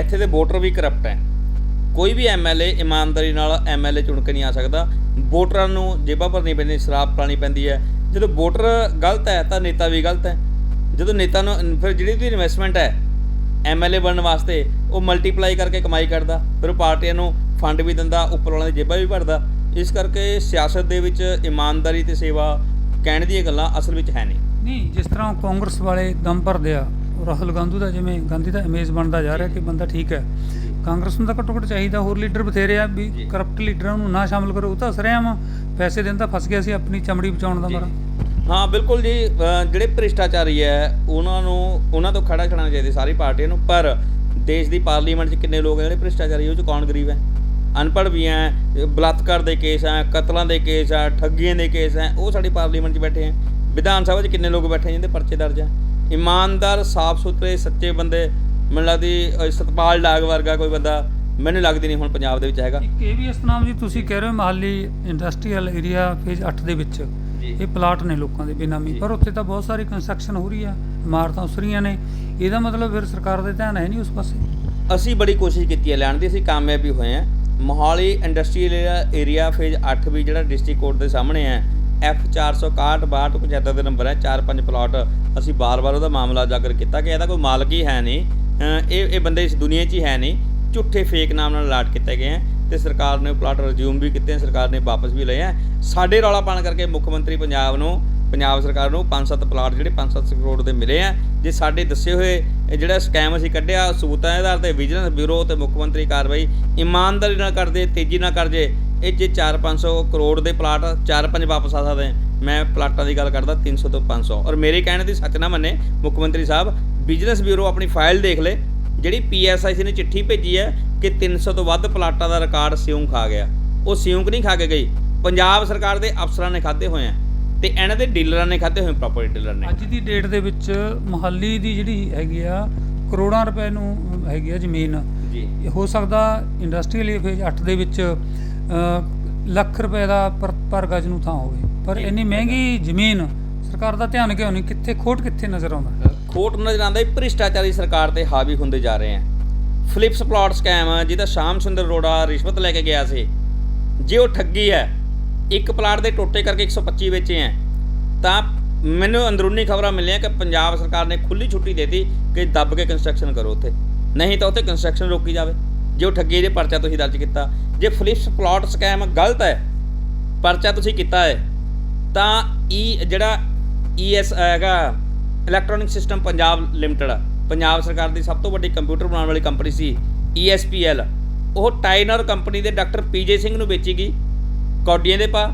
ਇੱਥੇ ਦੇ ਵੋਟਰ ਵੀ ਕਰਪਟ ਹੈ। ਕੋਈ ਵੀ ਐਮਐਲਏ ਇਮਾਨਦਾਰੀ ਨਾਲ ਐਮਐਲਏ ਚੁਣ ਕੇ ਨਹੀਂ ਆ ਸਕਦਾ। ਵੋਟਰਾਂ ਨੂੰ ਜੇਬਾਂ ਭਰਨੀ ਪੈਂਦੀ ਸ਼ਰਾਬ ਪਾਣੀ ਪੈਂਦੀ ਹੈ। ਜਦੋਂ ਵੋਟਰ ਗਲਤ ਹੈ ਤਾਂ ਨੇਤਾ ਵੀ ਗਲਤ ਹੈ। ਜਦੋਂ ਨੇਤਾ ਨੂੰ ਫਿਰ ਜਿਹੜੀ ਵੀ ਇਨਵੈਸਟਮੈਂਟ ਹੈ ਐਮਐਲਏ ਬਣਨ ਵਾਸਤੇ ਉਹ ਮਲਟੀਪਲਾਈ ਕਰਕੇ ਕਮਾਈ ਕਰਦਾ ਫਿਰ ਉਹ ਪਾਰਟੀਆਂ ਨੂੰ ਫੰਡ ਵੀ ਦਿੰਦਾ ਉੱਪਰ ਵਾਲਿਆਂ ਦੀ ਜੇਬਾਂ ਵੀ ਭਰਦਾ। ਇਸ ਕਰਕੇ ਸਿਆਸਤ ਦੇ ਵਿੱਚ ਇਮਾਨਦਾਰੀ ਤੇ ਸੇਵਾ ਕਹਿਣ ਦੀਆਂ ਗੱਲਾਂ ਅਸਲ ਵਿੱਚ ਹੈ ਨਹੀਂ। ਨਹੀਂ ਜਿਸ ਤਰ੍ਹਾਂ ਕਾਂਗਰਸ ਵਾਲੇ ਦਮ ਭਰਦੇ ਆ ਰਾਹੁਲ ਗਾਂਧੀ ਦਾ ਜਿਵੇਂ ਗਾਂਧੀ ਦਾ ਇਮੇਜ ਬਣਦਾ ਜਾ ਰਿਹਾ ਕਿ ਬੰਦਾ ਠੀਕ ਹੈ। ਕਾਂਗਰਸ ਨੂੰ ਤਾਂ ਘੱਟੋ ਘੱਟ ਚਾਹੀਦਾ ਹੋਰ ਲੀਡਰ ਬਥੇਰੇ ਆ ਵੀ। ਕਰਪਟ ਲੀਡਰਾਂ ਨੂੰ ਨਾ ਸ਼ਾਮਲ ਕਰੋ ਉਹ ਤਾਂ ਸਰਿਆਮ ਪੈਸੇ ਦੇਣ ਤਾਂ ਫਸ ਗਿਆ ਸੀ ਆਪਣੀ ਚਮੜੀ ਬਚਾਉਣ ਦਾ ਮਾਰਾ। ਹਾਂ, ਬਿਲਕੁਲ ਜੀ ਜਿਹੜੇ ਭ੍ਰਿਸ਼ਟਾਚਾਰੀ ਹੈ ਉਹਨਾਂ ਨੂੰ, ਉਹਨਾਂ ਤੋਂ ਖੜਾ ਖੜਾਉਣਾ ਚਾਹੀਦਾ ਸਾਰੀ ਪਾਰਟੀਆਂ ਨੂੰ, ਪਰ ਦੇਸ਼ ਦੀ ਪਾਰਲੀਮੈਂਟ 'ਚ ਕਿੰਨੇ ਲੋਕ ਹੈ ਜਿਹੜੇ ਭ੍ਰਿਸ਼ਟਾਚਾਰੀ, ਉਹ 'ਚ ਕੌਣ ਗਰੀਬ ਹੈ ਅਨਪੜ੍ਹ ਵੀ ਹੈ ਬਲਾਤਕਾਰ ਦੇ ਕੇਸ ਹੈ ਕਤਲਾਂ ਦੇ ਕੇਸ ਹੈ ਠੱਗੀਆਂ ਦੇ ਕੇਸ ਹੈ ਉਹ ਸਾਡੀ ਪਾਰਲੀਮੈਂਟ 'ਚ ਬੈਠੇ ਹੈ ਵਿਧਾਨ ਸਭਾ 'ਚ ਕਿੰਨੇ ਲੋਕ ਬੈਠੇ ਜਿਹਦੇ ਪਰਚੇ ਦਰਜ ਹੈ ਇਮਾਨਦਾਰ ਸਾਫ਼ ਸੁਥਰੇ ਸੱਚੇ ਬੰਦੇ, ਮੈਨੂੰ ਲੱਗਦੀ ਸਤਪਾਲ ਡਾਗ ਵਰਗਾ ਕੋਈ ਬੰਦਾ ਮੈਨੂੰ ਲੱਗਦੀ ਨਹੀਂ ਹੁਣ ਪੰਜਾਬ ਦੇ ਵਿੱਚ ਹੈਗਾ। ਇੱਕ ਇਹ ਵੀ ਇਸ ਨਾਮ ਜੀ ਤੁਸੀਂ ਕਹਿ ਰਹੇ ਹੋ, ਮਹਾਲੀ ਇੰਡਸਟਰੀਅਲ ਏਰੀਆ ਫੇਜ਼ 8 ਦੇ ਵਿੱਚ। ਇਹ ਪਲਾਟ ਨੇ ਲੋਕਾਂ ਦੇ ਬੇਨਾਮੀ। ਪਰ ਉੱਥੇ ਤਾਂ ਬਹੁਤ ਸਾਰੀ ਕੰਸਟਰਕਸ਼ਨ ਹੋ ਰਹੀ ਆ, ਇਮਾਰਤਾਂ ਉਸ ਨੇ। ਇਹਦਾ ਮਤਲਬ ਫਿਰ ਸਰਕਾਰ ਦੇ ਧਿਆਨ ਹੈ ਨਹੀਂ ਉਸ ਪਾਸੇ? ਅਸੀਂ ਬੜੀ ਕੋਸ਼ਿਸ਼ ਕੀਤੀ ਹੈ, ਲੈਣ ਦੀ ਅਸੀਂ ਕਾਮਯਾਬ ਵੀ ਹੋਏ ਹਾਂ। ਮੋਹਾਲੀ ਇੰਡਸਟਰੀਅਲ ਏਰੀਆ ਫੇਜ਼ 8 ਵੀ ਜਿਹੜਾ ਡਿਸਟ੍ਰਿਕਟ ਕੋਰਟ ਦੇ ਸਾਹਮਣੇ ਹੈ, F 461 62 ਕੁਝ ਏਦਾਂ ਦੇ ਨੰਬਰ ਹੈ 4-5 ਪਲਾਟ ਅਸੀਂ ਬਾਰ-ਬਾਰ ਉਹਦਾ ਮਾਮਲਾ ਉਜਾਗਰ ਕੀਤਾ ਕਿ ਇਹਦਾ ਕੋਈ ਮਾਲਕ ਹੀ ਹੈ ਨਹੀਂ। ਇਹ ਇਹ ਬੰਦੇ ਇਸ ਦੁਨੀਆ 'ਚ ਹੀ ਹੈ ਨਹੀਂ। ਝੂਠੇ ਫੇਕ ਨਾਮ ਨਾਲ ਅਲਾਟ ਕੀਤੇ ਗਏ ਹੈ। ਤੇ ਸਰਕਾਰ ਨੇ ਉਹ ਪਲਾਟ ਰਿਜ਼ਿਊਮ ਵੀ ਕੀਤੇ ਹੈ ਸਰਕਾਰ ਨੇ ਵਾਪਸ ਵੀ ਲਏ ਹੈ ਸਾਡੇ ਰੌਲਾ ਪਾਣ ਕਰਕੇ ਮੁੱਖ ਮੰਤਰੀ ਪੰਜਾਬ ਨੂੰ, ਪੰਜਾਬ ਸਰਕਾਰ ਨੂੰ 5-7 ਪਲਾਟ ਜਿਹੜੇ 5-7 ਕਰੋੜ ਦੇ ਮਿਲੇ ਆ। ਜੇ ਸਾਡੇ ਦੱਸੇ ਹੋਏ ਜਿਹੜਾ ਸਕੈਮ ਅਸੀਂ ਕੱਢਿਆ, ਸਬੂਤਾਂ ਦੇ ਆਧਾਰ ਤੇ ਵਿਜੀਲੈਂਸ ਬਿਊਰੋ ਤੇ ਮੁੱਖ ਮੰਤਰੀ ਕਾਰਵਾਈ ਇਮਾਨਦਾਰੀ ਨਾਲ ਕਰਦੇ, ਤੇਜ਼ੀ ਨਾਲ ਕਰਦੇ, ਇਹ ਜੇ 4-500 ਕਰੋੜ ਦੇ ਪਲਾਟ 4-5 ਵਾਪਸ ਆ ਸਕਦੇ, ਮੈਂ ਪਲਾਟਾਂ ਦੀ ਗੱਲ ਕਰਦਾ 300 ਤੋਂ 500 ਔਰ ਮੇਰੇ ਕਹਿਣ ਦੀ ਸੱਚ ਨਾ ਮੰਨੇ, ਮੁੱਖ ਮੰਤਰੀ ਸਾਹਿਬ ਵਿਜੀਲੈਂਸ ਬਿਊਰੋ ਆਪਣੀ ਫਾਈਲ ਦੇਖ ਲੇ ਜਿਹੜੀ ਪੀਐਸਆਈਸੀ ਨੇ ਚਿੱਠੀ ਭੇਜੀ ਹੈ ਕਿ 300 ਤੋਂ ਵੱਧ ਪਲਾਟਾਂ ਦਾ ਰਿਕਾਰਡ ਸਿਉਂਕ ਖਾ ਗਿਆ। ਉਹ ਸਿਉਂਕ ਨਹੀਂ ਖਾ ਕੇ ਗਈ। ਪੰਜਾਬ ਸਰਕਾਰ ਦੇ ਅਫਸਰਾਂ ਨੇ ਖਾਦੇ ਹੋਏ ਆ ਤੇ ਇਹਨਾਂ ਦੇ ਡੀਲਰਾਂ ਨੇ ਖਾਦੇ ਹੋਏ ਪ੍ਰਾਪਰਟੀ ਡੀਲਰ ਨੇ। ਅੱਜ ਦੀ ਡੇਟ ਦੇ ਵਿੱਚ ਮੁਹੱਲੀ ਦੀ ਜਿਹੜੀ ਹੈਗੀ ਆ ਕਰੋੜਾਂ ਰੁਪਏ ਨੂੰ ਹੈਗੀ ਆ ਜ਼ਮੀਨ। ਜੀ। ਹੋ ਸਕਦਾ ਇੰਡਸਟਰੀਅਲ ਫੇਜ਼ 8 ਦੇ ਵਿੱਚ ਲੱਖ ਰੁਪਏ ਦਾ ਪਰ ਗਜ ਨੂੰ ਥਾਂ ਹੋਵੇ। ਪਰ। ਇੰਨੀ ਮਹਿੰਗੀ ਜ਼ਮੀਨ ਸਰਕਾਰ ਦਾ ਧਿਆਨ ਕਿਉਂ ਨਹੀਂ? ਕਿੱਥੇ ਖੋਟ ਕਿੱਥੇ ਨਜ਼ਰ ਆਉਂਦਾ? ਖੋਟ ਨਜ਼ਰ ਆਉਂਦਾ ਹੈ, ਭ੍ਰਿਸ਼ਟਾਚਾਰੀ ਸਰਕਾਰ ਤੇ ਹਾਵੀ ਹੁੰਦੇ ਜਾ ਰਹੇ ਹੈ। ਫਲਿਪਸ ਪਲਾਟ ਸਕੈਮ, ਜਿਹਦਾ ਸ਼ਾਮ ਸੁੰਦਰ ਅਰੋੜਾ ਰਿਸ਼ਵਤ ਲੈ ਕੇ ਗਿਆ ਸੀ। ਜੇ ਉਹ ਠੱਗੀ ਹੈ, ਇੱਕ ਪਲਾਟ ਦੇ ਟੋਟੇ ਕਰਕੇ 125 ਵੇਚੇ ਹੈ। ਤਾਂ ਮੈਨੂੰ ਅੰਦਰੂਨੀ ਖਬਰਾਂ ਮਿਲੀਆਂ ਕਿ ਪੰਜਾਬ ਸਰਕਾਰ ਨੇ ਖੁੱਲੀ ਛੁੱਟੀ ਦੇ ਦਿੱਤੀ ਕਿ ਦੱਬ ਕੇ ਕੰਸਟਰਕਸ਼ਨ ਕਰੋ ਉੱਥੇ। ਨਹੀਂ ਤਾਂ ਉੱਥੇ ਕੰਸਟਰਕਸ਼ਨ ਰੋਕੀ ਜਾਵੇ। ਜੇ ਉਹ ਠੱਗੀ ਦੇ ਪਰਚਾ ਤੁਸੀਂ ਦਰਜ ਕੀਤਾ। ਜੇ ਫਲਿਪਸ ਪਲਾਟ ਸਕੈਮ ਗਲਤ ਹੈ, ਪਰਚਾ ਤੁਸੀਂ ਕੀਤਾ ਹੈ, ਤਾਂ ਈ ਜਿਹੜਾ ਈਐਸ ਹੈਗਾ electronic system Punjab limited Punjab ਸਰਕਾਰ ਦੀ ਸਭ ਤੋਂ ਵੱਡੀ ਕੰਪਿਊਟਰ ਬਣਾਉਣ ਵਾਲੀ ਕੰਪਨੀ ਸੀ ESPL ਉਹ ਟਾਈਨਰ ਕੰਪਨੀ ਦੇ ਡਾਕਟਰ ਪੀਜੇ ਸਿੰਘ ਨੂੰ ਵੇਚੀ ਗਈ। ਕੌਡੀਆਂ ਦੇ ਪਾ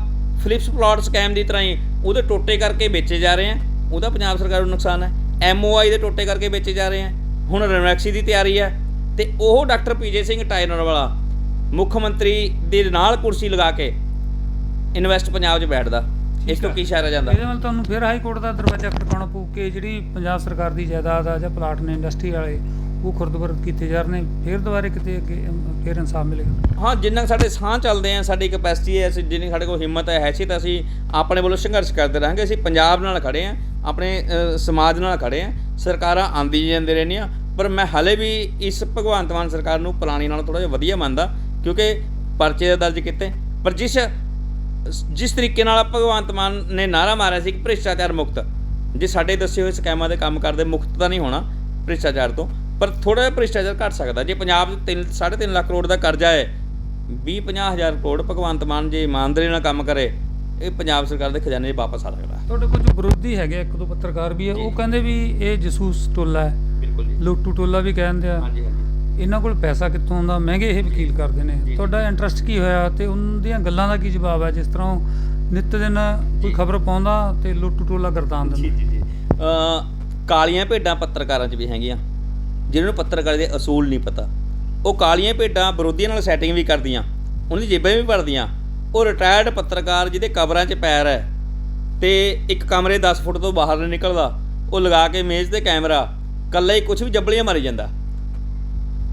ਫਲਿਪਸ ਪਲਾਟ ਸਕੈਮ ਦੀ ਤਰ੍ਹਾਂ ਹੀ ਉਹਦੇ ਟੋਟੇ ਕਰਕੇ ਵੇਚੇ ਜਾ ਰਹੇ ਆ। ਉਹਦਾ ਪੰਜਾਬ ਸਰਕਾਰ ਨੂੰ ਨੁਕਸਾਨ ਹੈ। MOI ਦੇ ਟੋਟੇ ਕਰਕੇ ਵੇਚੇ ਜਾ ਰਹੇ ਆ। ਹੁਣ ਰੈਨਵੈਕਸੀ ਦੀ ਤਿਆਰੀ ਹੈ ਤੇ ਉਹ ਡਾਕਟਰ ਪੀਜੇ ਸਿੰਘ ਟਾਈਨਰ ਵਾਲਾ ਮੁੱਖ ਮੰਤਰੀ ਦੇ ਨਾਲ ਕੁਰਸੀ ਲਗਾ ਕੇ ਇਨਵੈਸਟ ਪੰਜਾਬ 'ਚ ਬੈਠਦਾ। ਇਸ ਤੋਂ ਕੀ ਇਸ਼ਾਰਾ ਜਾਂਦਾ? ਇਹਦੇ ਨਾਲ ਤੁਹਾਨੂੰ ਫਿਰ ਹਾਈ ਕੋਰਟ ਦਾ ਦਰਵਾਜ਼ਾ ਖੜਕਾਉਣਾ ਪਊ ਕਿ ਜਿਹੜੀ ਪੰਜਾਬ ਸਰਕਾਰ ਦੀ ਜਾਇਦਾਦ ਆ ਜਾਂ ਪਲਾਟ ਨੇ ਇੰਡਸਟਰੀ ਵਾਲੇ ਉਹ ਖੁਰਦਬਰਦ ਕੀਤੇ ਜਾ ਰਹੇ ਨੇ ਫਿਰ ਦੁਬਾਰੇ ਕਿਤੇ ਅੱਗੇ ਫਿਰ ਇਨਸਾਫ ਮਿਲੇਗਾ। ਹਾਂ ਜਿੰਨਾ ਕੁ ਸਾਡੇ ਸਾਹ ਚੱਲਦੇ ਆ ਸਾਡੀ ਕੈਪੈਸਿਟੀ ਹੈ ਅਸੀਂ ਜਿੰਨੀ ਸਾਡੇ ਕੋਲ ਹਿੰਮਤ ਹੈ ਹੈਸੀਅਤ ਹੈ, ਅਸੀਂ ਆਪਣੇ ਵੱਲੋਂ ਸੰਘਰਸ਼ ਕਰਦੇ ਰਹਾਂਗੇ ਅਸੀਂ ਪੰਜਾਬ ਨਾਲ ਖੜੇ ਆ ਆਪਣੇ ਸਮਾਜ ਨਾਲ ਖੜੇ ਆ ਸਰਕਾਰਾਂ ਆਂਦੀ ਜਾਂਦੇ ਰਹਿੰਦੀਆਂ ਪਰ ਮੈਂ ਹਲੇ ਵੀ ਇਸ ਭਗਵੰਤ ਮਾਨ ਸਰਕਾਰ ਨੂੰ ਪੁਰਾਣੀ ਨਾਲੋਂ ਥੋੜਾ ਜਿਹਾ ਵਧੀਆ ਮੰਨਦਾ ਕਿਉਂਕਿ ਪਰਚੇ ਦਰਜ ਕੀਤੇ ਪਰ ਜਿਸ ਜਿਸ ਤਰੀਕੇ ਨਾਲ ਭਗਵੰਤ ਮਾਨ ਨੇ ਨਾਰਾ ਮਾਰਿਆ ਸੀ ਕਿ ਭ੍ਰਿਸ਼ਟਾਚਾਰ ਮੁਕਤ। ਜੇ ਸਾਡੇ ਦੱਸੇ ਹੋਏ ਸਕੈਮਾਂ ਦੇ ਕੰਮ ਕਰਦੇ ਮੁਕਤ ਤਾਂ ਨਹੀਂ ਹੋਣਾ ਭ੍ਰਿਸ਼ਟਾਚਾਰ ਤੋਂ ਪਰ ਥੋੜਾ ਜਿਹਾ ਭ੍ਰਿਸ਼ਟਾਚਾਰ ਘਟ ਸਕਦਾ। ਜੇ ਪੰਜਾਬ ਤਿੰਨ- ਸਾਢੇ 3.5 ਲੱਖ ਕਰੋੜ ਦਾ ਕਰਜ਼ਾ ਹੈ 20 50 ਹਜ਼ਾਰ ਕਰੋੜ ਭਗਵੰਤ ਮਾਨ ਜੇ ਇਮਾਨਦਾਰੀ ਨਾਲ ਕੰਮ ਕਰੇ ਇਹ ਪੰਜਾਬ ਸਰਕਾਰ ਦੇ ਖਜ਼ਾਨੇ 'ਚ ਵਾਪਸ ਆ ਸਕਦਾ ਤੁਹਾਡੇ ਕੁਝ ਵਿਰੋਧੀ ਹੈਗੇ ਇੱਕ ਦੋ ਪੱਤਰਕਾਰ ਵੀ ਹੈ ਉਹ ਜੀ। ਕਹਿੰਦੇ ਵੀ ਇਹ ਜਸੂਸ ਟੋਲਾ ਹੈ। ਬਿਲਕੁਲ ਜੀ। ਲੋਟੂ ਟੋਲਾ ਵੀ ਕਹਿੰਦੇ ਆ। ਹਾਂਜੀ। ਇਹਨਾਂ ਕੋਲ ਪੈਸਾ ਕਿੱਥੋਂ ਆਉਂਦਾ? ਮਹਿੰਗੇ ਇਹ ਵਕੀਲ ਕਰਦੇ ਨੇ। ਜੀ। ਤੁਹਾਡਾ ਇੰਟਰਸਟ ਕੀ ਹੋਇਆ ਤੇ ਉਹਨਾਂ ਦੀਆਂ ਗੱਲਾਂ ਦਾ ਕੀ ਜਵਾਬ ਹੈ? ਜਿਸ ਤਰ੍ਹਾਂ ਨਿੱਤ ਦਿਨ ਕੋਈ ਜੀ। ਖਬਰ ਪਾਉਂਦਾ ਤੇ ਲੋਟੂ ਟੋਲਾ ਗਰਦਾਨ ਜੀ ਦਿੰਦਾ ਜੀ ਜੀ। ਅ ਕਾਲੀਆਂ ਭੇਡਾਂ ਪੱਤਰਕਾਰਾਂ 'ਚ ਵੀ ਹੈਗੀਆਂ। ਜਿਨ੍ਹਾਂ ਨੂੰ ਪੱਤਰਕਾਰੀ ਦੇ ਅਸੂਲ ਨਹੀਂ ਪਤਾ। ਉਹ ਕਾਲੀਆਂ ਭੇਡਾਂ ਵਿਰੋਧੀਆਂ ਨਾਲ ਸੈਟਿੰਗ ਵੀ ਕਰਦੀਆਂ। ਉਹਨਾਂ ਦੀ ਜੇਬਾਂ ਵੀ ਭਰਦੀਆਂ ਉਹ ਰਿਟਾਇਰਡ ਪੱਤਰਕਾਰ ਜਿਹਦੇ ਕਬਰਾਂ 'ਚ ਪੈਰ ਹੈ ਤੇ ਇੱਕ ਕਮਰੇ 10 ਫੁੱਟ ਤੋਂ ਬਾਹਰ ਨਹੀਂ ਨਿਕਲਦਾ। ਉਹ ਲਗਾ ਕੇ ਮੇਜ਼ ਤੇ ਕੈਮਰਾ। ਕੱਲਾ ਹੀ ਕੁਝ ਵੀ ਜੱਬਲੀਆਂ ਮਾਰੀ ਜਾਂਦਾ।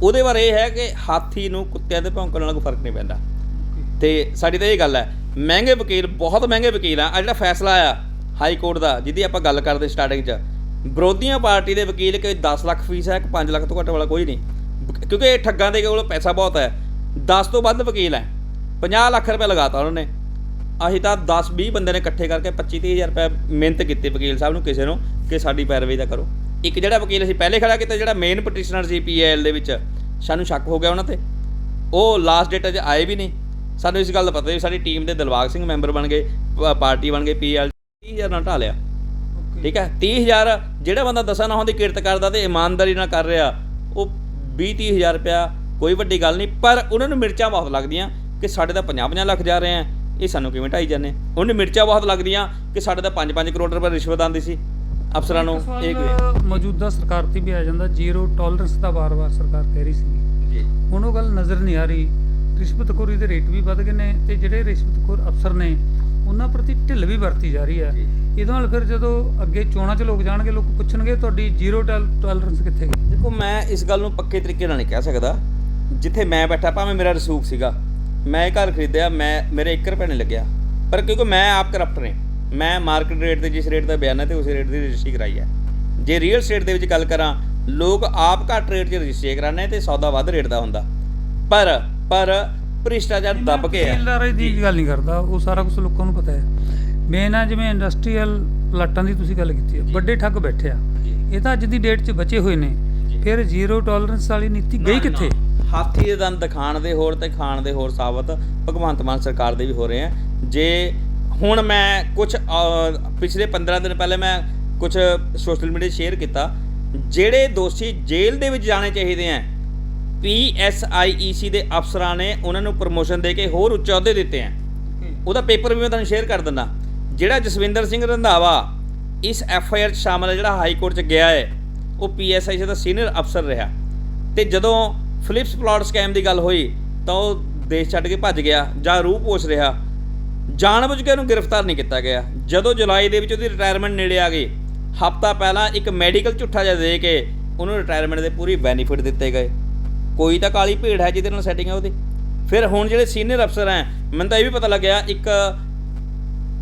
ਉਹਦੇ ਬਾਰੇ ਇਹ ਹੈ ਕਿ ਹਾਥੀ ਨੂੰ ਕੁੱਤਿਆਂ ਦੇ ਭੌਂਕਣ ਨਾਲ ਕੋਈ ਫ਼ਰਕ ਨਹੀਂ ਪੈਂਦਾ। ਤੇ ਸਾਡੀ ਤਾਂ ਇਹ ਗੱਲ ਹੈ, ਮਹਿੰਗੇ ਵਕੀਲ, ਬਹੁਤ ਮਹਿੰਗੇ ਵਕੀਲ ਆ ਆ ਜਿਹੜਾ ਫੈਸਲਾ ਆ ਹਾਈ ਕੋਰਟ ਦਾ, ਜਿਹਦੀ ਆਪਾਂ ਗੱਲ ਕਰਦੇ ਸਟਾਰਟਿੰਗ 'ਚ, ਵਿਰੋਧੀਆਂ ਪਾਰਟੀ ਦੇ ਵਕੀਲ ਕਿ 10 ਲੱਖ ਫੀਸ ਹੈ ਕਿ 5 ਲੱਖ ਤੋਂ ਘੱਟ ਵਾਲਾ ਕੋਈ ਨਹੀਂ। ਕਿਉਂਕਿ ਇਹ ਠੱਗਾਂ ਦੇ ਕੋਲ ਪੈਸਾ ਬਹੁਤ ਹੈ। 10 ਤੋਂ ਵੱਧ ਵਕੀਲ ਹੈ 50 ਲੱਖ ਰੁਪਏ ਲਗਾਤਾ ਉਹਨਾਂ ਨੇ। ਅਸੀਂ ਤਾਂ 10 20 ਬੰਦੇ ਨੇ ਇਕੱਠੇ ਕਰਕੇ 25 30000 ਰੁਪਏ ਮਿਹਨਤ ਕੀਤੀ ਵਕੀਲ ਸਾਹਿਬ ਨੂੰ, ਕਿਸੇ ਨੂੰ ਕਿ ਸਾਡੀ ਪੈਰਵੀ ਦਾ ਕਰੋ। ਇੱਕ ਜਿਹੜਾ ਵਕੀਲ ਅਸੀਂ ਪਹਿਲੇ ਖੜਾ ਕੀਤਾ ਜਿਹੜਾ ਮੇਨ ਪਟੀਸ਼ਨਰ ਸੀ ਪੀਐਲ ਦੇ ਵਿੱਚ ਸਾਨੂੰ ਸ਼ੱਕ ਹੋ ਗਿਆ ਉਹਨਾਂ ਤੇ। ਉਹ ਲਾਸਟ ਡੇਟ 'ਚ ਆਏ ਵੀ ਨਹੀਂ। ਸਾਨੂੰ ਇਸ ਗੱਲ ਦਾ ਪਤਾ ਵੀ ਸਾਡੀ ਟੀਮ ਦੇ ਦਿਲਬਾਗ ਸਿੰਘ ਮੈਂਬਰ ਬਣ ਗਏ ਪਾਰਟੀ ਬਣ ਗਏ ਪੀਐਲ 30000 ਨਾਲ ਢਾ ਲਿਆ। ਠੀਕ ਹੈ? 30000 ਜਿਹੜਾ ਬੰਦਾ ਦਸਾਂ ਨਾਹਾਂ ਦੀ ਕਿਰਤ ਕਰਦਾ ਤੇ ਇਮਾਨਦਾਰੀ ਨਾਲ ਕਰ ਰਿਹਾ ਉਹ 20 30000 ਰੁਪਇਆ ਕੋਈ ਵੱਡੀ ਗੱਲ ਨਹੀਂ। ਪਰ ਉਹਨਾਂ ਨੂੰ ਮਿਰਚਾਂ ਬਹੁਤ ਲੱਗਦੀਆਂ ਕਿ ਸਾਡੇ ਤਾਂ 50 50 ਲੱਖ ਜਾ ਰਹੇ ਆ। ਇਹ ਸਾਨੂੰ ਕਿਵੇਂ ਢਾਈ ਜਾਂਦੇ? ਉਹਨੂੰ ਮਿਰਚਾਂ ਬਹੁਤ ਲੱਗਦੀਆਂ ਕਿ ਸਾਡੇ ਤਾਂ 5 5 ਕਰੋੜ ਰੁਪਏ ਰਿਸ਼ਵਤ ਆਉਂਦੀ ਸੀ। ਅਫਸਰਾਂ ਨੂੰ ਇੱਕ ਇਹ ਕਿਵੇਂ ਮੌਜੂਦਾ ਸਰਕਾਰ ਤੇ ਵੀ ਆ ਜਾਂਦਾ ਜ਼ੀਰੋ ਟੋਲਰੈਂਸ ਦਾ ਵਾਰ-ਵਾਰ ਸਰਕਾਰ ਕਹਿ ਰਹੀ ਸੀ ਜੀ। ਹੁਣ ਉਹ ਗੱਲ ਨਜ਼ਰ ਨਹੀਂ ਆ ਰਹੀ। ਰਿਸ਼ਵਤਖੋਰੀ ਦੇ ਰੇਟ ਵੀ ਵੱਧ ਗਏ ਨੇ ਤੇ ਜਿਹੜੇ ਰਿਸ਼ਵਤਖੋਰ ਅਫਸਰ ਨੇ ਉਹਨਾਂ ਪ੍ਰਤੀ ਢਿੱਲ ਵੀ ਵਰਤੀ ਜਾ ਰਹੀ ਹੈ। ਇਹਦੇ ਨਾਲ ਫਿਰ ਜਦੋਂ ਅੱਗੇ ਚੋਣਾਂ 'ਚ ਲੋਕ ਜਾਣਗੇ ਲੋਕ ਪੁੱਛਣਗੇ ਤੁਹਾਡੀ ਜ਼ੀਰੋ ਟੋਲਰੈਂਸ ਕਿੱਥੇ ਗਈ? ਦੇਖੋ ਮੈਂ ਇਸ ਗੱਲ ਨੂੰ ਪੱਕੇ ਤਰੀਕੇ ਨਾਲ ਨਹੀਂ ਕਹਿ ਸਕਦਾ। ਜਿੱਥੇ ਮੈਂ ਬੈਠਾ ਭਾਵੇਂ ਮੇਰਾ ਰਸੂਖ ਸੀਗਾ ਮੈਂ ਇਹ ਘਰ ਖਰੀਦਿਆ ਮੈਂ ਮੇਰੇ 1 ਰੁਪਏ ਨਹੀਂ ਲੱਗਿਆ। ਪਰ ਕਿਉਂਕਿ ਮੈਂ ਆਪ ਕਰਪਟ ਨੇ ਮੈਂ ਮਾਰਕੀਟ ਰੇਟ ਤੇ ਜਿਸ ਰੇਟ ਦਾ ਬਿਆਨ ਹੈ ਤੇ ਉਸੇ ਰੇਟ ਦੀ ਰਜਿਸਟਰੀ ਕਰਾਈ ਹੈ। ਜੇ ਰੀਅਲ ਸਟੇਟ ਦੇ ਵਿੱਚ ਗੱਲ ਕਰਾਂ ਲੋਕ ਆਪ ਘੱਟ ਰੇਟ 'ਚ ਰਜਿਸਟਰੀ ਕਰਾਉਂਦੇ ਤੇ ਸੌਦਾ ਵੱਧ ਰੇਟ ਦਾ ਹੁੰਦਾ। ਪਰ ਪਰ ਭ੍ਰਿਸ਼ਟਾਚਾਰ ਦੱਬ ਕੇ ਹੈ। ਤਹਿਸੀਲਦਾਰੀ ਦੀ ਗੱਲ ਨਹੀਂ ਕਰਦਾ ਉਹ ਸਾਰਾ ਕੁਝ ਲੋਕਾਂ ਨੂੰ ਪਤਾ ਹੈ। ਮੇਨ ਆ ਜਿਵੇਂ ਇੰਡਸਟਰੀਅਲ ਪਲਾਟਾਂ ਦੀ ਤੁਸੀਂ ਗੱਲ ਕੀਤੀ ਹੈ ਵੱਡੇ ਠੱਗ ਬੈਠੇ ਆ। ਇਹ ਤਾਂ ਅੱਜ ਦੀ ਡੇਟ 'ਚ ਬਚੇ ਹੋਏ ਨੇ। ਫਿਰ ਜ਼ੀਰੋ ਟੋਲਰੈਂਸ ਵਾਲੀ ਨੀਤੀ ਗਈ ਕਿੱਥੇ? ਹਾਥੀ ਦੇ ਦੰਦ ਦਿਖਾਣ ਦੇ ਹੋਰ ਤੇ ਖਾਣ ਦੇ ਹੋਰ ਸਾਬਤ ਭਗਵੰਤ ਮਾਨ ਸਰਕਾਰ ਦੇ ਵੀ ਹੋ ਰਹੇ ਆ ਜੇ ਹੁਣ ਮੈਂ ਕੁਝ ਪਿਛਲੇ 15 ਦਿਨ ਪਹਿਲੇ ਮੈਂ ਕੁਝ ਸੋਸ਼ਲ ਮੀਡੀਆ ਸ਼ੇਅਰ ਕੀਤਾ। ਜਿਹੜੇ ਦੋਸ਼ੀ ਜੇਲ੍ਹ ਦੇ ਵਿੱਚ ਜਾਣੇ ਚਾਹੀਦੇ ਆ ਪੀਐਸਆਈਈਸੀ ਦੇ ਅਫਸਰਾਂ ਨੇ ਉਹਨਾਂ ਨੂੰ ਪ੍ਰਮੋਸ਼ਨ ਦੇ ਕੇ ਹੋਰ ਉੱਚੇ ਅਹੁਦੇ ਦਿੱਤੇ ਆ ਉਹਦਾ ਪੇਪਰ ਵੀ ਮੈਂ ਤੁਹਾਨੂੰ ਸ਼ੇਅਰ ਕਰ ਦਿੰਦਾ। ਜਿਹੜਾ ਜਸਵਿੰਦਰ ਸਿੰਘ ਰੰਧਾਵਾ ਇਸ ਐਫ ਆਈ ਆਰ 'ਚ ਸ਼ਾਮਲ ਹੈ ਜਿਹੜਾ ਹਾਈ ਕੋਰਟ 'ਚ ਗਿਆ ਹੈ ਉਹ ਪੀਐਸਆਈ ਦਾ ਸੀਨੀਅਰ ਅਫਸਰ ਰਿਹਾ। ਤੇ ਜਦੋਂ ਫਲਿਪਸ ਪਲਾਟ ਸਕੈਮ ਦੀ ਗੱਲ ਹੋਈ ਤਾਂ ਉਹ ਦੇਸ਼ ਛੱਡ ਕੇ ਭੱਜ ਗਿਆ ਜਾਂ ਰੂਹ ਪੋਛ ਰਿਹਾ। ਜਾਣਬੁੱਝ ਕੇ ਉਹਨੂੰ ਗ੍ਰਿਫਤਾਰ ਨਹੀਂ ਕੀਤਾ ਗਿਆ। ਜਦੋਂ ਜੁਲਾਈ ਦੇ ਵਿੱਚ ਉਹਦੀ ਰਿਟਾਇਰਮੈਂਟ ਨੇੜੇ ਆ ਗਈ ਹਫਤਾ ਪਹਿਲਾਂ ਇੱਕ ਮੈਡੀਕਲ ਝੁੱਠਾ ਜਿਹਾ ਦੇ ਕੇ ਉਹਨੂੰ ਰਿਟਾਇਰਮੈਂਟ ਦੇ ਪੂਰੀ ਬੈਨੀਫਿਟ ਦਿੱਤੇ ਗਏ। ਕੋਈ ਤਾਂ ਕਾਲੀ ਭੀੜ ਹੈ ਜਿਹਦੇ ਨਾਲ ਸੈਟਿੰਗ ਹੈ ਉਹਦੀ। ਫਿਰ ਹੁਣ ਜਿਹੜੇ ਸੀਨੀਅਰ ਅਫਸਰ ਹੈ ਮੈਨੂੰ ਤਾਂ ਇਹ ਵੀ ਪਤਾ ਲੱਗਿਆ ਇੱਕ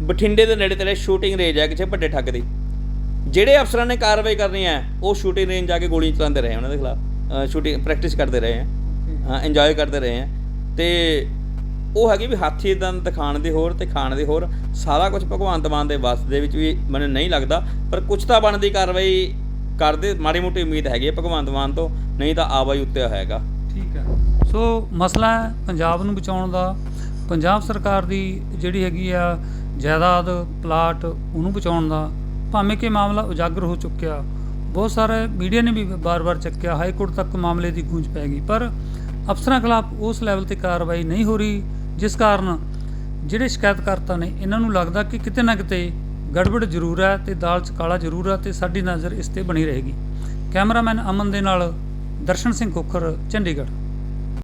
ਬਠਿੰਡੇ ਦੇ ਨੇੜੇ ਤੇੜੇ ਸ਼ੂਟਿੰਗ ਰੇਂਜ ਹੈ ਕਿਸੇ ਵੱਡੇ ਠੱਗ ਦੀ। ਜਿਹੜੇ ਅਫਸਰਾਂ ਨੇ ਕਾਰਵਾਈ ਕਰਨੀ ਹੈ ਉਹ ਸ਼ੂਟਿੰਗ ਰੇਂਜ ਜਾ ਕੇ ਗੋਲੀਆਂ ਚਲਾਉਂਦੇ ਰਹੇ ਉਹਨਾਂ ਦੇ ਖਿਲਾਫ। ਸ਼ੂਟਿੰਗ ਪ੍ਰੈਕਟਿਸ ਕਰਦੇ ਰਹੇ ਹੈ ਹਾਂ ਇੰਜੋਏ ਕਰਦੇ ਰਹੇ ਹੈ ਤੇ ਉਹ ਹੈਗੀ ਵੀ ਹਾਥੀ ਦੰਦ ਦਿਖਾਣ ਦੇ ਹੋਰ ਤੇ ਖਾਣ ਦੇ ਹੋਰ। ਸਾਰਾ ਕੁਝ ਭਗਵੰਤ ਮਾਨ ਦੇ ਵਸ ਦੇ ਵਿੱਚ ਵੀ ਮੈਨੂੰ ਨਹੀਂ ਲੱਗਦਾ। ਪਰ ਕੁਝ ਤਾਂ ਬਣਦੀ ਕਾਰਵਾਈ ਕਰਦੇ ਮਾੜੀ ਮੋਟੀ ਉਮੀਦ ਹੈਗੀ ਹੈ ਭਗਵੰਤ ਮਾਨ ਤੋਂ, ਨਹੀਂ ਤਾਂ ਆਵਾਈ ਉੱਤੇ ਹੈਗਾ। ਠੀਕ ਹੈ। ਸੋ ਮਸਲਾ ਹੈ ਪੰਜਾਬ ਨੂੰ ਬਚਾਉਣ ਦਾ। ਪੰਜਾਬ ਸਰਕਾਰ ਦੀ ਜਿਹੜੀ ਹੈਗੀ ਆ ਜਾਇਦਾਦ, ਪਲਾਟ, ਉਹਨੂੰ ਬਚਾਉਣ ਦਾ ਭਾਵੇਂ ਕਿ ਮਾਮਲਾ ਉਜਾਗਰ ਹੋ ਚੁੱਕਿਆ। ਬਹੁਤ ਸਾਰੇ ਮੀਡੀਆ ਨੇ ਵੀ ਬਾਰ-ਬਾਰ ਚੱਕਿਆ ਹਾਈ ਕੋਰਟ ਤੱਕ ਮਾਮਲੇ ਦੀ ਗੂੰਜ ਪੈ ਗਈ। ਪਰ ਅਫਸਰਾਂ ਖਿਲਾਫ ਉਸ ਲੈਵਲ ਤੇ ਕਾਰਵਾਈ ਨਹੀਂ ਹੋ ਰਹੀ। ਜਿਸ ਕਾਰਨ ਜਿਹੜੇ ਸ਼ਿਕਾਇਤਕਰਤਾ ਨੇ, ਇਹਨਾਂ ਨੂੰ ਲੱਗਦਾ ਕਿ ਕਿਤੇ ਨਾ ਕਿਤੇ ਗੜਬੜ ਜ਼ਰੂਰ ਹੈ ਤੇ ਦਾਲ 'ਚ ਕਾਲਾ ਜ਼ਰੂਰ ਹੈ ਤੇ ਸਾਡੀ ਨਜ਼ਰ ਇਸ ਤੇ ਬਣੀ ਰਹੇਗੀ। ਕੈਮਰਾਮੈਨ ਅਮਨ ਦੇ ਨਾਲ ਦਰਸ਼ਨ ਸਿੰਘ ਖੋਖਰ, ਚੰਡੀਗੜ੍ਹ।